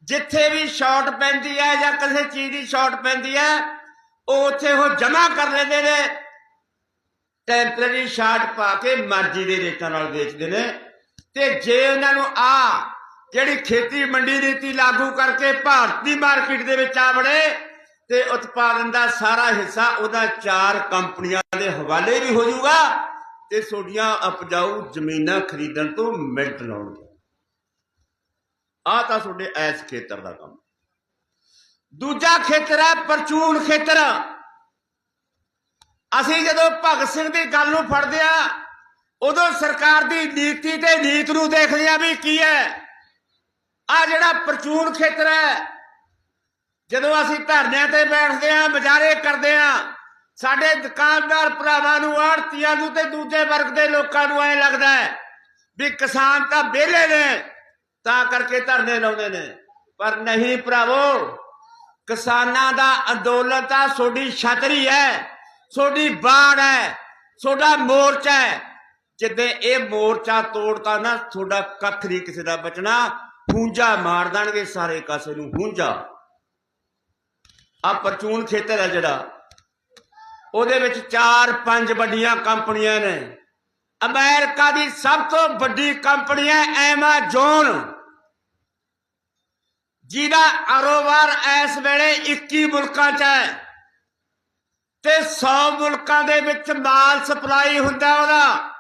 ਜਿੱਥੇ ਵੀ ਸ਼ਾਰਟ ਪੈਂਦੀ ਹੈ ਜਾਂ ਕਿਸੇ ਚੀਜ਼ ਦੀ ਸ਼ਾਰਟ ਪੈਂਦੀ ਹੈ, ਉਹ ਉੱਥੇ ਉਹ ਜਮ੍ਹਾਂ ਕਰ ਲੈਂਦੇ ਨੇ। ਟੈਂਪਰੇਰੀ ਸ਼ਾਰਟ ਪਾ ਕੇ ਮਰਜ਼ੀ ਦੇ ਰੇਟਾਂ ਨਾਲ ਵੇਚਦੇ ਨੇ। ਤੇ ਜੇ ਉਹਨਾਂ ਨੂੰ ਆ ਜਿਹੜੀ ਖੇਤੀ ਮੰਡੀ ਨੀਤੀ ਲਾਗੂ ਕਰਕੇ ਭਾਰਤੀ ਮਾਰਕੀਟ ਦੇ ਵਿੱਚ ਆ ਵੜੇ, ਤੇ ਉਤਪਾਦਨ ਦਾ ਸਾਰਾ ਹਿੱਸਾ ਉਹਦਾ ਚਾਰ ਕੰਪਨੀਆਂ ਦੇ ਹਵਾਲੇ ਵੀ ਹੋ ਜਾਊਗਾ ਤੇ ਤੁਹਾਡੀਆਂ ਉਪਜਾਊ ਜ਼ਮੀਨਾਂ ਖਰੀਦਣ ਤੋਂ ਮਿੰਟ ਲਾਉਣਗੇ। ਆ ਤਾਂ ਤੁਹਾਡੇ ਐਸ ਖੇਤਰ ਦਾ ਕੰਮ। ਦੂਜਾ ਖੇਤਰ ਹੈ ਪਰਚੂਨ ਖੇਤਰ। ਅਸੀਂ ਜਦੋਂ ਭਗਤ ਸਿੰਘ ਦੀ ਗੱਲ ਨੂੰ ਫੜਦੇ ਆ, ਉਦੋਂ ਸਰਕਾਰ ਦੀ ਨੀਤੀ ਤੇ ਨੀਤ ਨੂੰ ਦੇਖਦੇ ਆ ਵੀ ਕੀ ਹੈ। ਆ ਜਿਹੜਾ ਪਰਚੂਨ ਖੇਤਰ ਹੈ, ਜਦੋਂ ਅਸੀਂ ਧਰਨਿਆਂ ਤੇ ਬੈਠਦੇ ਆ ਵਿਚਾਰੇ ਕਰਦੇ ਆ, ਸਾਡੇ ਦੁਕਾਨਦਾਰ ਭਰਾਵਾਂ ਨੂੰ, ਆੜਤੀਆਂ ਨੂੰ ਤੇ ਦੂਜੇ ਵਰਗ ਦੇ ਲੋਕਾਂ ਨੂੰ ਐ ਲੱਗਦਾ ਹੈ ਵੀ ਕਿਸਾਨ ਤਾਂ ਵਿਹਲੇ ਨੇ, ਤਾਂ ਕਰਕੇ ਧਰਨੇ ਲਾਉਂਦੇ ਨੇ। ਪਰ ਨਹੀਂ ਭਰਾਵੋ, ਕਿਸਾਨਾਂ ਦਾ ਅੰਦੋਲਨ ਤਾਂ ਤੁਹਾਡੀ ਛਤਰੀ ਹੈ। ਤੁਹਾਡੀ ਬਾੜ ਹੈ ਤੁਹਾਡਾ ਮੋਰਚਾ ਹੈ। ਜਿੱਦੇ ਇਹ ਮੋਰਚਾ ਤੋੜਤਾ ਨਾ ਤੁਹਾਡਾ ਕੱਖ ਨਹੀਂ ਕਿਸੇ ਦਾ ਬਚਣਾ। ਹੁੰਜਾ ਮਾਰ ਦੇਣਗੇ ਸਾਰੇ ਕਾਸੇ ਨੂੰ ਹੁੰਜਾ ਆ ਪਰਚੂਨ ਖੇਤਰ ਹੈ ਜਿਹੜਾ। ਉਹਦੇ ਵਿੱਚ ਚਾਰ ਪੰਜ ਵੱਡੀਆਂ ਕੰਪਨੀਆਂ ਨੇ। ਅਮਰੀਕਾ ਦੀ ਸਭ ਤੋਂ ਵੱਡੀ ਕੰਪਨੀ ਹੈ ਐਮਾਜ਼ੋਨ ਜਿਹਦਾ ਕਾਰੋਬਾਰ ਇਸ ਵੇਲੇ 21 ਮੁਲਕਾਂ 'ਚ ਹੈ। ਤੇ 100 ਮੁਲਕਾਂ ਦੇ ਵਿੱਚ ਮਾਲ ਸਪਲਾਈ ਹੁੰਦਾ ਉਹਦਾ।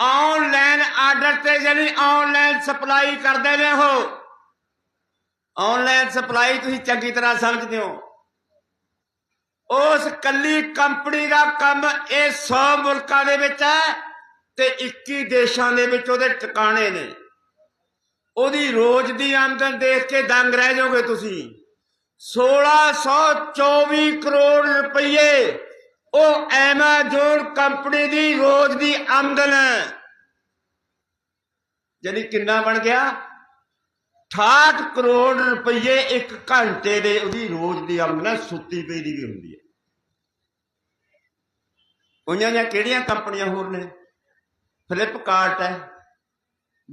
ਆਨਲਾਈਨ ਆਰਡਰ ਤੇ ਜਾਨੀ ਆਨਲਾਈਨ ਸਪਲਾਈ ਕਰਦੇ ਨੇ ਉਹ। ਆਨਲਾਈਨ ਸਪਲਾਈ ਤੁਸੀਂ ਚੰਗੀ ਤਰ੍ਹਾਂ ਸਮਝਦੇ ਹੋ। ਉਸ ਕੱਲੀ ਕੰਪਨੀ ਦਾ ਕੰਮ ਇਹ 100 ਮੁਲਕਾਂ ਦੇ ਵਿੱਚ ਹੈ ਤੇ 21 ਦੇਸ਼ਾਂ ਦੇ ਵਿੱਚ ਉਹਦੇ ਟਿਕਾਣੇ ਨੇ। ਉਹਦੀ ਰੋਜ਼ ਦੀ ਆਮਦਨ ਦੇਖ ਕੇ ਦੰਗ ਰਹਿ ਜਾਓਗੇ ਤੁਸੀਂ। 1624 ਕਰੋੜ ਰੁਪਏ ਉਹ ਐਮਾਜ਼ੋਨ ਕੰਪਨੀ ਦੀ ਰੋਜ਼ ਦੀ ਆਮਦਨ ਹੈ। ਯਾਨੀ ਕਿੰਨਾ ਬਣ ਗਿਆ? 68 ਕਰੋੜ ਰੁਪਏ ਇੱਕ ਘੰਟੇ ਦੇ ਉਹਦੀ ਰੋਜ਼ ਦੀ ਆਮਦਨ ਹੈ, ਸੁੱਤੀ ਪਈ ਦੀ ਵੀ ਹੁੰਦੀ ਹੈ। ਉਹਨਾਂ ਦੀਆਂ ਕਿਹੜੀਆਂ ਕੰਪਨੀਆਂ ਹੋਰ ਨੇ? ਫਲਿੱਪਕਾਰਟ ਹੈ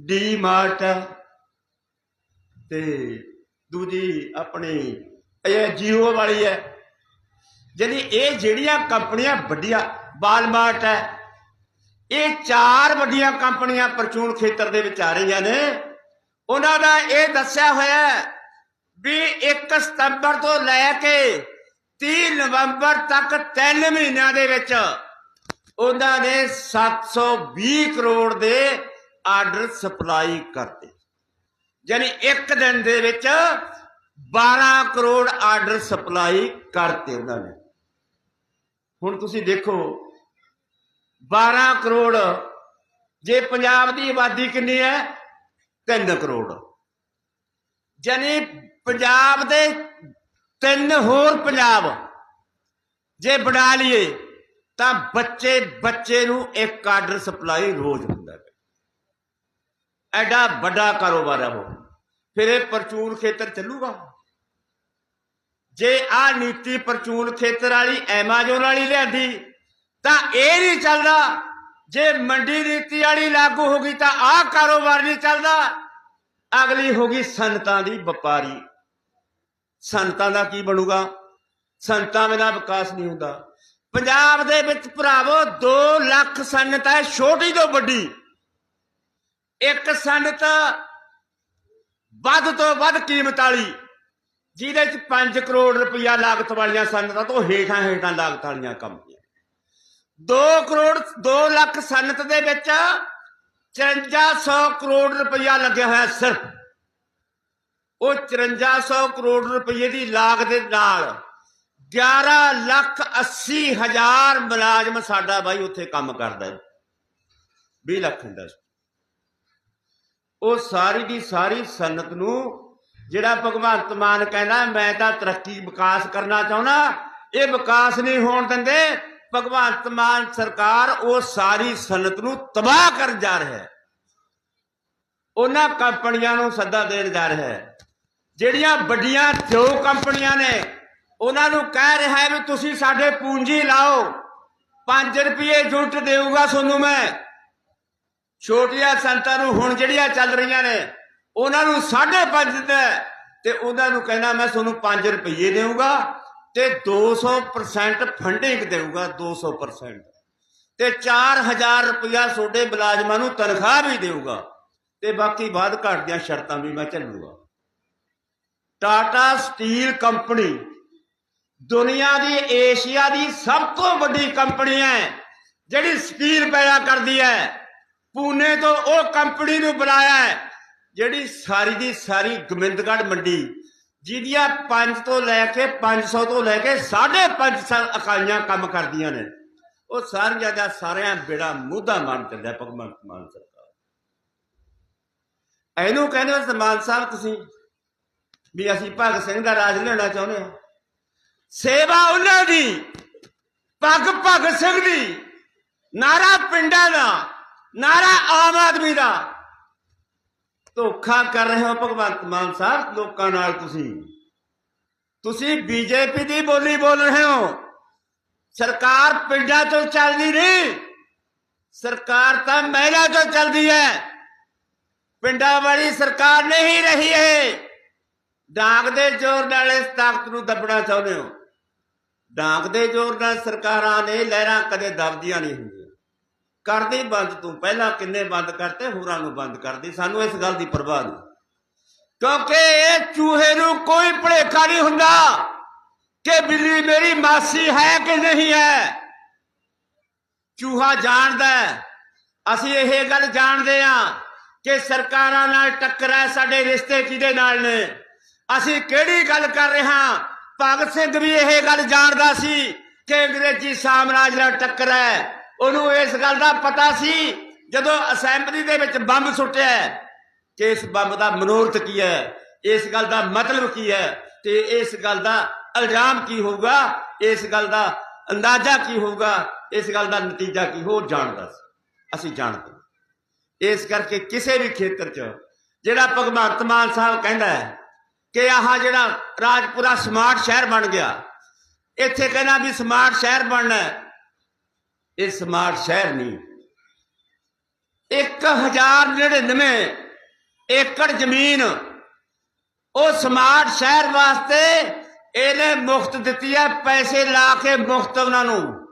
ਡੀਮਾਰਟ ਹੈ ਤੇ ਦੂਜੀ ਆਪਣੀ ਇਹ ਜੀਓ ਵਾਲੀ ਹੈ। ਜਿਹੜੀ ਇਹ ਜਿਹੜੀਆਂ ਕੰਪਨੀਆਂ ਵੱਡੀਆਂ ਵਾਲਮਾਰਟ ਹੈ, ਇਹ ਚਾਰ ਵੱਡੀਆਂ ਕੰਪਨੀਆਂ ਪਰਚੂਨ ਖੇਤਰ ਦੇ ਵਿੱਚ ਆ ਰਹੀਆਂ ਨੇ। ਉਹਨਾਂ ਦਾ ਇਹ ਦੱਸਿਆ ਹੋਇਆ ਵੀ 1 ਸਤੰਬਰ ਤੋਂ ਲੈ ਕੇ 30 ਨਵੰਬਰ ਤੱਕ 3 ਮਹੀਨਿਆਂ ਦੇ ਵਿੱਚ ਉਹਨਾਂ ਨੇ 720 ਕਰੋੜ ਦੇ ਆਰਡਰ ਸਪਲਾਈ ਕਰਤੇ। ਯਾਨੀ ਇੱਕ ਦਿਨ ਦੇ ਵਿੱਚ 12 ਕਰੋੜ ਆਰਡਰ ਸਪਲਾਈ ਕਰਤੇ ਉਹਨਾਂ ਨੇ। ਹੁਣ ਤੁਸੀਂ ਦੇਖੋ 12 ਕਰੋੜ, ਜੇ ਪੰਜਾਬ ਦੀ ਆਬਾਦੀ ਕਿੰਨੀ ਹੈ? 3 ਕਰੋੜ। ਯਾਨੀ ਪੰਜਾਬ ਦੇ ਤਿੰਨ ਹੋਰ ਪੰਜਾਬ, ਜੇ ਬਣਾ ਲਈਏ, ਤਾਂ ਬੱਚੇ ਬੱਚੇ ਨੂੰ ਇੱਕ ਆਰਡਰ ਸਪਲਾਈ ਰੋਜ਼ ਹੁੰਦਾ ਹੈ। ਐਡਾ ਵੱਡਾ ਕਾਰੋਬਾਰ ਹੈ ਉਹ। ਫਿਰ ਇਹ ਪ੍ਰਚੂਨ ਖੇਤਰ ਚੱਲੂਗਾ। ਜੇ ਆ ਨੀਤੀ ਪਰਚੂਨ ਖੇਤਰ ਵਾਲੀ ਐਮਾਜ਼ੋਨ ਵਾਲੀ ਲਿਆਂਦੀ, ਤਾਂ ਇਹ ਨਹੀਂ ਚੱਲਦਾ। ਜੇ ਮੰਡੀ ਨੀਤੀ ਵਾਲੀ ਲਾਗੂ ਹੋ ਗਈ, ਤਾਂ ਆਹ ਕਾਰੋਬਾਰ ਨਹੀਂ ਚੱਲਦਾ। ਅਗਲੀ ਹੋ ਗਈ ਸੰਤਾਂ ਦੀ ਵਪਾਰੀ। ਸੰਤਾਂ ਦਾ ਕੀ ਬਣੂਗਾ? ਸੰਤਾਂ ਬਿਨਾਂ ਵਿਕਾਸ ਨਹੀਂ ਹੁੰਦਾ। ਪੰਜਾਬ ਦੇ ਵਿੱਚ ਭਰਾਵੋ 2 ਲੱਖ ਸੰਨਤ ਹੈ, ਛੋਟੀ ਤੋਂ ਵੱਡੀ। ਇੱਕ ਸੰਨਤ ਵੱਧ ਤੋਂ ਵੱਧ ਕੀਮਤ ਵਾਲੀ, ਜਿਹਦੇ ਚ 5 ਕਰੋੜ ਰੁਪਇਆ ਲਾਗਤ ਵਾਲੀਆਂ ਸੰਨਤਾਂ ਤੋਂ ਹੇਠਾਂ ਹੇਠਾਂ ਲਾਗਤ ਵਾਲੀਆਂ ਕੰਪਨੀਆਂ 2 ਕਰੋੜ 2 ਲੱਖ ਸੰਨਤ ਦੇ ਵਿੱਚ 5400 ਕਰੋੜ ਰੁਪਇਆ ਲੱਗਿਆ ਹੋਇਆ ਸਿਰਫ। ਉਹ 5400 ਕਰੋੜ ਰੁਪਏ ਦੀ ਲਾਗਤ ਦੇ ਨਾਲ 11 ਲੱਖ 80 ਹਜ਼ਾਰ ਮੁਲਾਜ਼ਮ ਸਾਡਾ ਬਾਈ ਉੱਥੇ ਕੰਮ ਕਰਦਾ ਹੈ। 20 ਲੱਖ ਇੰਡਸਟਰੀ ਉਹ ਸਾਰੀ ਦੀ ਸਾਰੀ ਸਨਤ ਨੂੰ ਜਿਹੜਾ ਭਗਵੰਤ ਮਾਨ ਕਹਿੰਦਾ, ਮੈਂ ਤਾਂ ਤਰੱਕੀ ਵਿਕਾਸ ਕਰਨਾ ਚਾਹੁੰਦਾ। ਇਹ ਵਿਕਾਸ ਨਹੀਂ ਹੋਣ ਦਿੰਦੇ। ਭਗਵੰਤ ਮਾਨ ਸਰਕਾਰ ਉਹ ਸਾਰੀ ਸਨਤ ਨੂੰ ਤਬਾਹ ਕਰਨ ਜਾ ਰਿਹਾ ਹੈ। ਉਹਨਾਂ ਕੰਪਨੀਆਂ ਨੂੰ ਸੱਦਾ ਦੇਣ ਜਾ ਰਿਹਾ ਹੈ। ਜਿਹੜੀਆਂ ਵੱਡੀਆਂ ਦੋ ਕੰਪਨੀਆਂ ਨੇ, ਉਹਨਾਂ ਨੂੰ ਕਹਿ ਰਿਹਾ ਹੈ ਵੀ ਤੁਸੀਂ ਸਾਡੇ ਪੂੰਜੀ ਲਾਓ। 5 ਰੁਪਏ ਯੂਨਿਟ ਦੇਊਗਾ ਤੁਹਾਨੂੰ ਮੈਂ। ਛੋਟੀਆਂ ਸੰਤਾਂ ਨੂੰ ਹੁਣ ਜਿਹੜੀਆਂ ਚੱਲ ਰਹੀਆਂ ਨੇ, ਉਹਨਾਂ ਨੂੰ 5.5 ਦਿੰਦਾ ਤੇ ਉਹਨਾਂ ਨੂੰ ਕਹਿੰਦਾ ਮੈਂ ਤੁਹਾਨੂੰ 5 ਰੁਪਏ ਦੇਊਗਾ ਤੇ 200% ਫੰਡਿੰਗ ਦੇਊਗਾ 200% ਤੇ 4000 ਰੁਪਇਆ ਤੁਹਾਡੇ ਮੁਲਾਜ਼ਮਾਂ ਨੂੰ ਤਨਖਾਹ ਵੀ ਦੇਊਗਾ ਤੇ ਬਾਕੀ ਬਾਅਦ ਘੱਟ ਦੀਆਂ ਸ਼ਰਤਾਂ ਵੀ ਮੈਂ ਚੱਲੂਗਾ ਟਾਟਾ ਸਟੀਲ ਕੰਪਨੀ ਦੁਨੀਆ ਦੀ, ਏਸ਼ੀਆ ਦੀ ਸਭ ਤੋਂ ਵੱਡੀ ਕੰਪਨੀ ਹੈ, ਜਿਹੜੀ ਸਟੀਲ ਪੈਦਾ ਕਰਦੀ ਹੈ। ਪੂਨੇ ਤੋਂ ਉਹ ਕੰਪਨੀ ਨੂੰ ਬੁਲਾਇਆ ਹੈ, ਜਿਹੜੀ ਸਾਰੀ ਦੀ ਸਾਰੀ ਗੋਬਿੰਦਗੜ੍ਹ ਮੰਡੀ, ਜਿਹਦੀਆਂ 5 ਤੋਂ ਲੈ ਕੇ 500 ਤੋਂ ਲੈ ਕੇ 550 ਇਕਾਈਆਂ ਕੰਮ ਕਰਦੀਆਂ ਨੇ। ਉਹ ਸਾਰੀਆਂ ਦਾ ਸਾਰਿਆਂ ਬੇੜਾ ਮੁੱਦਾ ਮਾਨ ਚੱਲਿਆ ਭਗਵੰਤ ਮਾਨ ਸਰਕਾਰ। ਇਹਨੂੰ ਕਹਿੰਦੇ ਹੋ ਸਮਾਨ ਸਾਹਿਬ ਤੁਸੀਂ, ਵੀ ਅਸੀਂ ਭਗਤ ਸਿੰਘ ਦਾ ਰਾਜ ਲੈਣਾ ਚਾਹੁੰਦੇ ਹਾਂ। ਸੇਵਾ ਉਹਨਾਂ ਦੀ ਪੱਗ ਭਗਤ ਸਿੰਘ ਦੀ, ਨਾਰਾ ਪਿੰਡਾਂ ਦਾ ਨਾਰਾ ਆਮ ਆਦਮੀ ਦਾ। ਧੋਖਾ ਕਰ ਰਹੇ ਹੋ ਭਗਵੰਤ ਮਾਨ ਸਾਹਿਬ, ਲੋਕਾਂ ਨਾਲ ਤੁਸੀਂ। ਤੁਸੀਂ ਬੀਜੇਪੀ ਦੀ ਬੋਲੀ ਬੋਲ ਰਹੇ ਹੋ। ਸਰਕਾਰ ਪਿੰਡਾਂ ਤੋਂ ਚੱਲਦੀ ਨਹੀਂ। ਸਰਕਾਰ ਤਾਂ ਮਹਿਲਾ ਤੋਂ ਚੱਲਦੀ ਹੈ। ਪਿੰਡਾਂ ਵਾਲੀ ਸਰਕਾਰ ਨਹੀਂ ਰਹੀ ਹੈ ਡਾਂਗ ਦੇ ਜ਼ੋਰ ਨਾਲ ਇਸ ਤਾਕਤ ਨੂੰ ਦੱਬਣਾ ਚਾਹੁੰਦੇ ਹੋ। ਡਾਂਗ ਦੇ ਜ਼ੋਰ ਨਾਲ ਸਰਕਾਰਾਂ ਨੇ ਲਹਿਰਾਂ ਕਦੇ ਦਬਦੀਆਂ ਨਹੀਂ ਹੁੰਦੀਆਂ। ਕਰਦੀ ਬੰਦ ਤੂੰ, ਪਹਿਲਾਂ ਕਿੰਨੇ ਬੰਦ ਕਰਤੇ, ਹੋਰਾਂ ਨੂੰ ਬੰਦ ਕਰਦੀ। ਸਾਨੂੰ ਇਸ ਗੱਲ ਦੀ ਪਰਵਾਹ ਨਹੀਂ। ਕਿਉਂਕਿ ਇਹ ਚੂਹੇ ਨੂੰ ਕੋਈ ਭੁਲੇਖਾ ਨਹੀਂ ਹੁੰਦਾ ਕਿ ਬਿੱਲੀ ਮੇਰੀ ਮਾਸੀ ਹੈ ਕਿ ਨਹੀਂ ਹੈ। ਚੂਹਾ ਜਾਣਦਾ ਅਸੀਂ ਇਹ ਗੱਲ ਜਾਣਦੇ ਹਾਂ ਕਿ ਸਰਕਾਰਾਂ ਨਾਲ ਟੱਕਰ ਹੈ, ਸਾਡੇ ਰਿਸ਼ਤੇ ਕਿਹਦੇ ਨਾਲ ਨੇ? ਅਸੀਂ ਕਿਹੜੀ ਗੱਲ ਕਰ ਰਹੇ ਹਾਂ? ਭਗਤ ਸਿੰਘ ਵੀ ਇਹ ਗੱਲ ਜਾਣਦਾ ਸੀ ਕਿ ਅੰਗਰੇਜ਼ੀ ਸਾਮਰਾਜ ਨਾਲ ਟੱਕਰ ਹੈ। ਉਹਨੂੰ ਇਸ ਗੱਲ ਦਾ ਪਤਾ ਸੀ, ਜਦੋਂ ਅਸੈਂਬਲੀ ਦੇ ਵਿੱਚ ਬੰਬ ਸੁੱਟਿਆ ਕਿ ਇਸ ਬੰਬ ਦਾ ਮਨੋਰਥ ਕੀ ਹੈ, ਇਸ ਗੱਲ ਦਾ ਮਤਲਬ ਕੀ ਹੈ ਤੇ ਇਸ ਗੱਲ ਦਾ ਇਲਜ਼ਾਮ ਕੀ ਹੋਊਗਾ, ਇਸ ਗੱਲ ਦਾ ਅੰਦਾਜ਼ਾ ਕੀ ਹੋਊਗਾ, ਇਸ ਗੱਲ ਦਾ ਨਤੀਜਾ ਕੀ ਹੋ ਜਾਣਦਾ ਸੀ। ਅਸੀਂ ਜਾਣਦੇ ਇਸ ਕਰਕੇ ਕਿਸੇ ਵੀ ਖੇਤਰ 'ਚ ਜਿਹੜਾ ਭਗਵੰਤ ਮਾਨ ਸਾਹਿਬ ਕਹਿੰਦਾ ਹੈ ਕਿ ਆਹ ਜਿਹੜਾ ਰਾਜਪੁਰਾ ਸਮਾਰਟ ਸ਼ਹਿਰ ਬਣ ਗਿਆ, ਇੱਥੇ ਕਹਿੰਦਾ ਵੀ ਸਮਾਰਟ ਸ਼ਹਿਰ ਬਣਨਾ ਇਹ ਸਮਾਰਟ ਸ਼ਹਿਰ ਨਹੀਂ। 1099 ਏਕੜ ਜ਼ਮੀਨ ਉਹ ਸਮਾਰਟ ਸ਼ਹਿਰ ਵਾਸਤੇ ਇਹਨੇ ਮੁਫਤ ਦਿੱਤੀ ਹੈ, ਪੈਸੇ ਲਾ ਕੇ ਮੁਫਤ ਉਹਨਾਂ ਨੂੰ।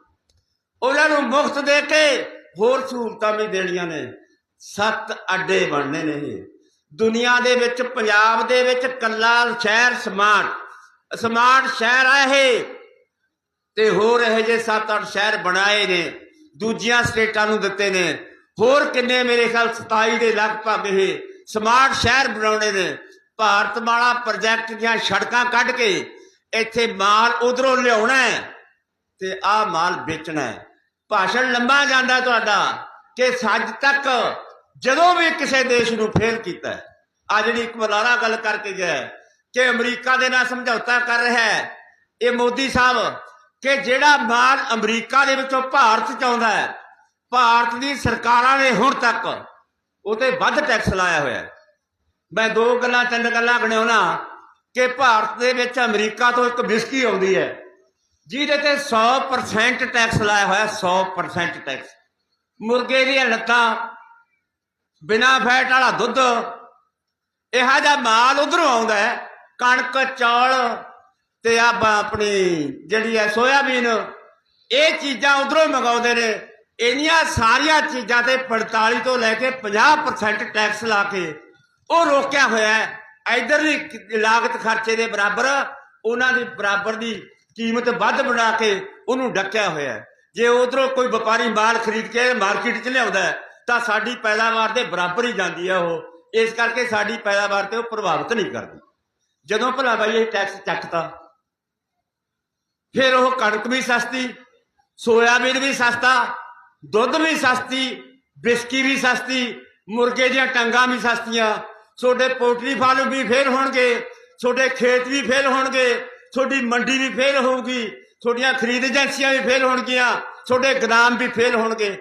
ਉਹਨਾਂ ਨੂੰ ਮੁਫਤ ਦੇ ਕੇ ਹੋਰ ਸਹੂਲਤਾਂ ਵੀ ਦੇਣੀਆਂ ਨੇ। ਸੱਤ ਅੱਡੇ ਬਣਨੇ ਨੇ ਇਹ। ਦੁਨੀਆ ਦੇ ਵਿੱਚ, ਪੰਜਾਬ ਦੇ ਵਿੱਚ, ਕੱਲਾ ਸ਼ਹਿਰ ਸਮਾਰਟ ਸਮਾਰਟ ਸ਼ਹਿਰ ਆ ਇਹ। ਤੇ ਹੋਰ ਇਹ ਜੇ 7-8 ਸ਼ਹਿਰ ਬਣਾਏ ਨੇ, ਦੂਜੀਆਂ ਸਟੇਟਾਂ ਨੂੰ ਦਿੱਤੇ ਨੇ। ਹੋਰ ਕਿੰਨੇ ਮੇਰੇ ਖਿਆਲ 27 ਦੇ ਲਗਭਗ ਇਹ ਸਮਾਰਟ ਸ਼ਹਿਰ ਬਣਾਉਣੇ ਨੇ। ਭਾਰਤਮਾਲਾ ਪ੍ਰੋਜੈਕਟ ਦੀਆਂ ਸੜਕਾਂ ਕੱਢ ਕੇ ਇੱਥੇ ਮਾਲ ਉਧਰੋਂ ਲਿਆਉਣਾ ਹੈ ਤੇ ਆਹ ਮਾਲ ਵੇਚਣਾ ਹੈ। ਭਾਸ਼ਣ ਲੰਬਾ ਜਾਂਦਾ ਤੁਹਾਡਾ ਕਿ ਸੱਜ ਤੱਕ ਜਦੋਂ ਵੀ ਕਿਸੇ ਦੇਸ਼ ਨੂੰ ਫੇਲ ਕੀਤਾ ਆ ਜਿਹੜੀ ਇੱਕ ਮਲਾਰਾ ਗੱਲ ਕਰਕੇ ਗਿਆ ਕਿ ਅਮਰੀਕਾ ਦੇ ਨਾਲ ਸਮਝੌਤਾ ਕਰ ਰਿਹਾ ਹੈ, ਇਹ ਮੋਦੀ ਸਾਹਿਬ ਕਿ ਜਿਹੜਾ ਮਾਲ ਅਮਰੀਕਾ ਦੇ ਵਿੱਚੋਂ ਭਾਰਤ ਚ ਆਉਂਦਾ ਹੈ, ਭਾਰਤ ਦੀ ਸਰਕਾਰਾਂ ਨੇ ਹੁਣ ਤੱਕ ਉਹ ਤੇ ਵੱਧ ਟੈਕਸ ਲਾਇਆ ਹੋਇਆ ਮੈਂ ਦੋ ਗੱਲਾਂ, ਤਿੰਨ ਗੱਲਾਂ ਗਣਿਆਉਣਾ ਕਿ ਭਾਰਤ ਦੇ ਵਿੱਚ ਅਮਰੀਕਾ ਤੋਂ ਇੱਕ ਵਿਸਕੀ ਆਉਂਦੀ ਹੈ, ਜਿਹਦੇ ਤੇ 100% ਟੈਕਸ ਲਾਇਆ ਹੋਇਆ 100% ਟੈਕਸ ਮੁਰਗੇ ਦੀਆਂ ਲੱਤਾਂ, ਬਿਨਾ ਫੈਟ ਵਾਲਾ ਦੁੱਧ, ਇਹੋ ਜਿਹਾ ਮਾਲ ਉਧਰੋਂ ਆਉਂਦਾ ਹੈ, ਕਣਕ, ਚੌਲ ਤੇ ਆ ਆਪਣੀ ਜਿਹੜੀ ਹੈ ਸੋਇਆਬੀਨ, ਇਹ ਚੀਜ਼ਾਂ ਉਧਰੋਂ ਮੰਗਾਉਂਦੇ ਨੇ। ਇੰਨੀਆਂ ਸਾਰੀਆਂ ਚੀਜ਼ਾਂ ਤੇ 45 ਤੋਂ ਲੈ ਕੇ 50% ਟੈਕਸ ਲਾ ਕੇ ਉਹ ਰੋਕਿਆ ਹੋਇਆ ਹੈ। ਇਧਰਲੀ ਲਾਗਤ ਖਰਚੇ ਦੇ ਬਰਾਬਰ ਉਹਨਾਂ ਦੀ ਬਰਾਬਰ ਦੀ ਕੀਮਤ ਵੱਧ ਬਣਾ ਕੇ ਉਹਨੂੰ ਡੱਕਿਆ ਹੋਇਆ ਹੈ। ਜੇ ਉਧਰੋਂ ਕੋਈ ਵਪਾਰੀ ਮਾਲ ਖਰੀਦ ਕੇ ਮਾਰਕੀਟ 'ਚ ਲਿਆਉਂਦਾ ਤਾਂ ਸਾਡੀ ਪੈਦਾਵਾਰ ਦੇ ਬਰਾਬਰ ਹੀ ਜਾਂਦੀ ਹੈ ਉਹ। ਇਸ ਕਰਕੇ ਸਾਡੀ ਪੈਦਾਵਾਰ ਤੇ ਉਹ ਪ੍ਰਭਾਵਿਤ ਨਹੀਂ ਕਰਦੀ। ਜਦੋਂ ਭਲਾ ਬਾਈ ਇਹ ਟੈਕਸ ਚੱਕਤਾ ਫਿਰ ਉਹ ਕਣਕ ਵੀ ਸਸਤੀ, ਸੋਇਆਬੀਨ ਵੀ ਸਸਤਾ, ਦੁੱਧ ਵੀ ਸਸਤੀ, ਬਿਸਕੀ ਵੀ ਸਸਤੀ, ਮੁਰਗੇ ਦੀਆਂ ਟੰਗਾਂ ਵੀ ਸਸਤੀਆਂ। ਤੁਹਾਡੇ ਪੋਲਟਰੀ ਫਾਰਮ ਵੀ ਫੇਲ ਹੋਣਗੇ, ਤੁਹਾਡੇ ਖੇਤ ਵੀ ਫੇਲ ਹੋਣਗੇ, ਤੁਹਾਡੀ ਮੰਡੀ ਵੀ ਫੇਲ ਹੋਊਗੀ, ਤੁਹਾਡੀਆਂ ਖਰੀਦ ਏਜੰਸੀਆਂ ਵੀ ਫੇਲ ਹੋਣਗੀਆਂ, ਤੁਹਾਡੇ ਗਦਾਮ ਵੀ ਫੇਲ ਹੋਣਗੇ।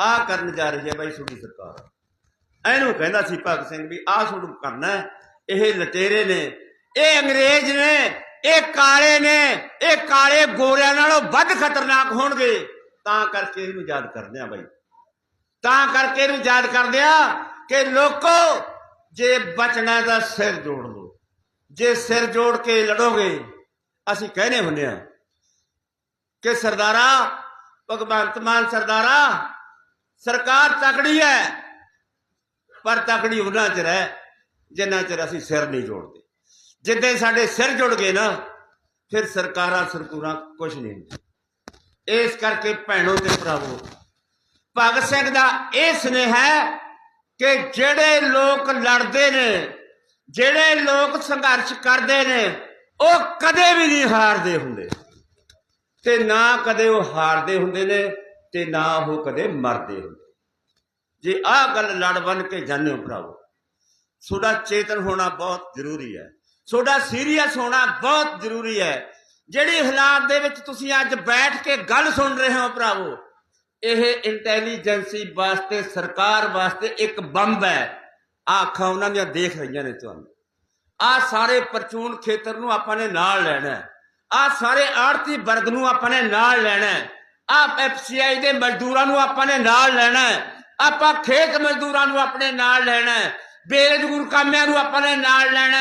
ਆਹ ਕਰਨ ਜਾ ਰਹੀ ਹੈ ਬਾਈ ਤੁਹਾਡੀ ਸਰਕਾਰ। ਇਹਨੂੰ ਕਹਿੰਦਾ ਸੀ ਭਗਤ ਸਿੰਘ ਵੀ ਆਹ ਤੁਹਾਨੂੰ ਕਰਨਾ ਇਹ ਲਟੇਰੇ ਨੇ, ਇਹ ਅੰਗਰੇਜ਼ ਨੇ ਇਹ ਕਾਲੇ ਨੇ, ਇਹ ਕਾਲੇ ਗੋਰਿਆਂ ਨਾਲੋਂ ਵੱਧ ਖਤਰਨਾਕ ਹੋਣਗੇ। ਤਾਂ ਕਰਕੇ ਇਹਨੂੰ ਯਾਦ ਕਰਦੇ ਆ ਬਾਈ। ਤਾਂ ਕਰਕੇ ਇਹਨੂੰ ਯਾਦ ਕਰਦੇ ਆ ਕਿ ਲੋਕੋ, ਜੇ ਬਚਣਾ ਦਾ ਸਿਰ ਜੋੜ ਲਓ। ਜੇ ਸਿਰ ਜੋੜ ਕੇ ਲੜੋਗੇ, ਅਸੀਂ ਕਹਿੰਦੇ ਹੁੰਦੇ ਆ ਕਿ ਸਰਦਾਰਾ, ਭਗਵੰਤ ਮਾਨ ਸਰਦਾਰਾ, ਸਰਕਾਰ ਤਕੜੀ ਹੈ, ਪਰ ਤਕੜੀ ਉਹਨਾਂ ਚਿਰ ਹੈ ਜਿੰਨਾ ਚਿਰ ਅਸੀਂ ਸਿਰ ਨਹੀਂ ਜੋੜਦੇ। ਜਿੱਦਾਂ ਸਾਡੇ ਸਿਰ ਜੁੜ ਗਏ ਨਾ, ਫਿਰ ਸਰਕਾਰਾਂ ਸਰਕੂਰਾਂ ਕੁਝ ਨਹੀਂ ਇਸ ਕਰਕੇ ਭੈਣੋ ਤੇ ਭਰਾਵੋ, ਭਗਤ ਸਿੰਘ ਦਾ ਇਹ ਸੁਨੇਹਾ ਹੈ ਕਿ ਜਿਹੜੇ ਲੋਕ ਲੜਦੇ ਨੇ, ਜਿਹੜੇ ਲੋਕ ਸੰਘਰਸ਼ ਕਰਦੇ ਨੇ, ਉਹ ਕਦੇ ਵੀ ਨਹੀਂ ਹਾਰਦੇ ਹੁੰਦੇ। ਤੇ ਨਾ ਕਦੇ ਉਹ ਹਾਰਦੇ ਹੁੰਦੇ ਨੇ ਤੇ ਨਾ ਉਹ ਕਦੇ ਮਰਦੇ ਹੁੰਦੇ। ਜੇ ਆਹ ਗੱਲ ਲੜ ਬਨ ਕੇ ਜਾਣੋ ਭਰਾਵੋ, ਤੁਹਾਡਾ ਚੇਤਨ ਹੋਣਾ ਬਹੁਤ ਜ਼ਰੂਰੀ ਹੈ। ਤੁਹਾਡਾ ਸੀਰੀਅਸ ਹੋਣਾ ਬਹੁਤ ਜ਼ਰੂਰੀ ਹੈ। ਜਿਹੜੀ ਹਾਲਾਤ ਦੇ ਵਿੱਚ ਤੁਸੀਂ ਅੱਜ ਬੈਠ ਕੇ ਗੱਲ ਸੁਣ ਰਹੇ ਹੋ ਭਰਾਵੋ, ਇਹ ਇੰਟੈਲੀਜੈਂਸੀ ਵਾਸਤੇ, ਸਰਕਾਰ ਵਾਸਤੇ ਇੱਕ ਬੰਬ ਹੈ। ਆਹ ਉਹਨਾਂ ਦੀਆਂ ਦੇਖ ਰਹੀਆਂ ਨੇ ਤੁਹਾਨੂੰ। ਆਹ ਸਾਰੇ ਪਰਚੂਨ ਖੇਤਰ ਨੂੰ ਆਪਾਂ ਨੇ ਨਾਲ ਲੈਣਾ ਹੈ। ਸਾਰੇ ਆੜਤੀ ਵਰਗ ਨੂੰ ਆਪਾਂ ਨੇ ਨਾਲ ਲੈਣਾ ਹੈ। ਐਫਸੀਆਈ ਦੇ ਮਜ਼ਦੂਰਾਂ ਨੂੰ ਆਪਾਂ ਨੇ ਨਾਲ ਲੈਣਾ ਆਪਾਂ ਖੇਤ ਮਜ਼ਦੂਰਾਂ ਨੂੰ ਆਪਣੇ ਨਾਲ ਲੈਣਾ ਹੈ। ਬੇਰੁਜ਼ਗਾਰ ਕਾਮਿਆਂ ਨੂੰ ਆਪਾਂ ਨੇ ਨਾਲ ਲੈਣਾ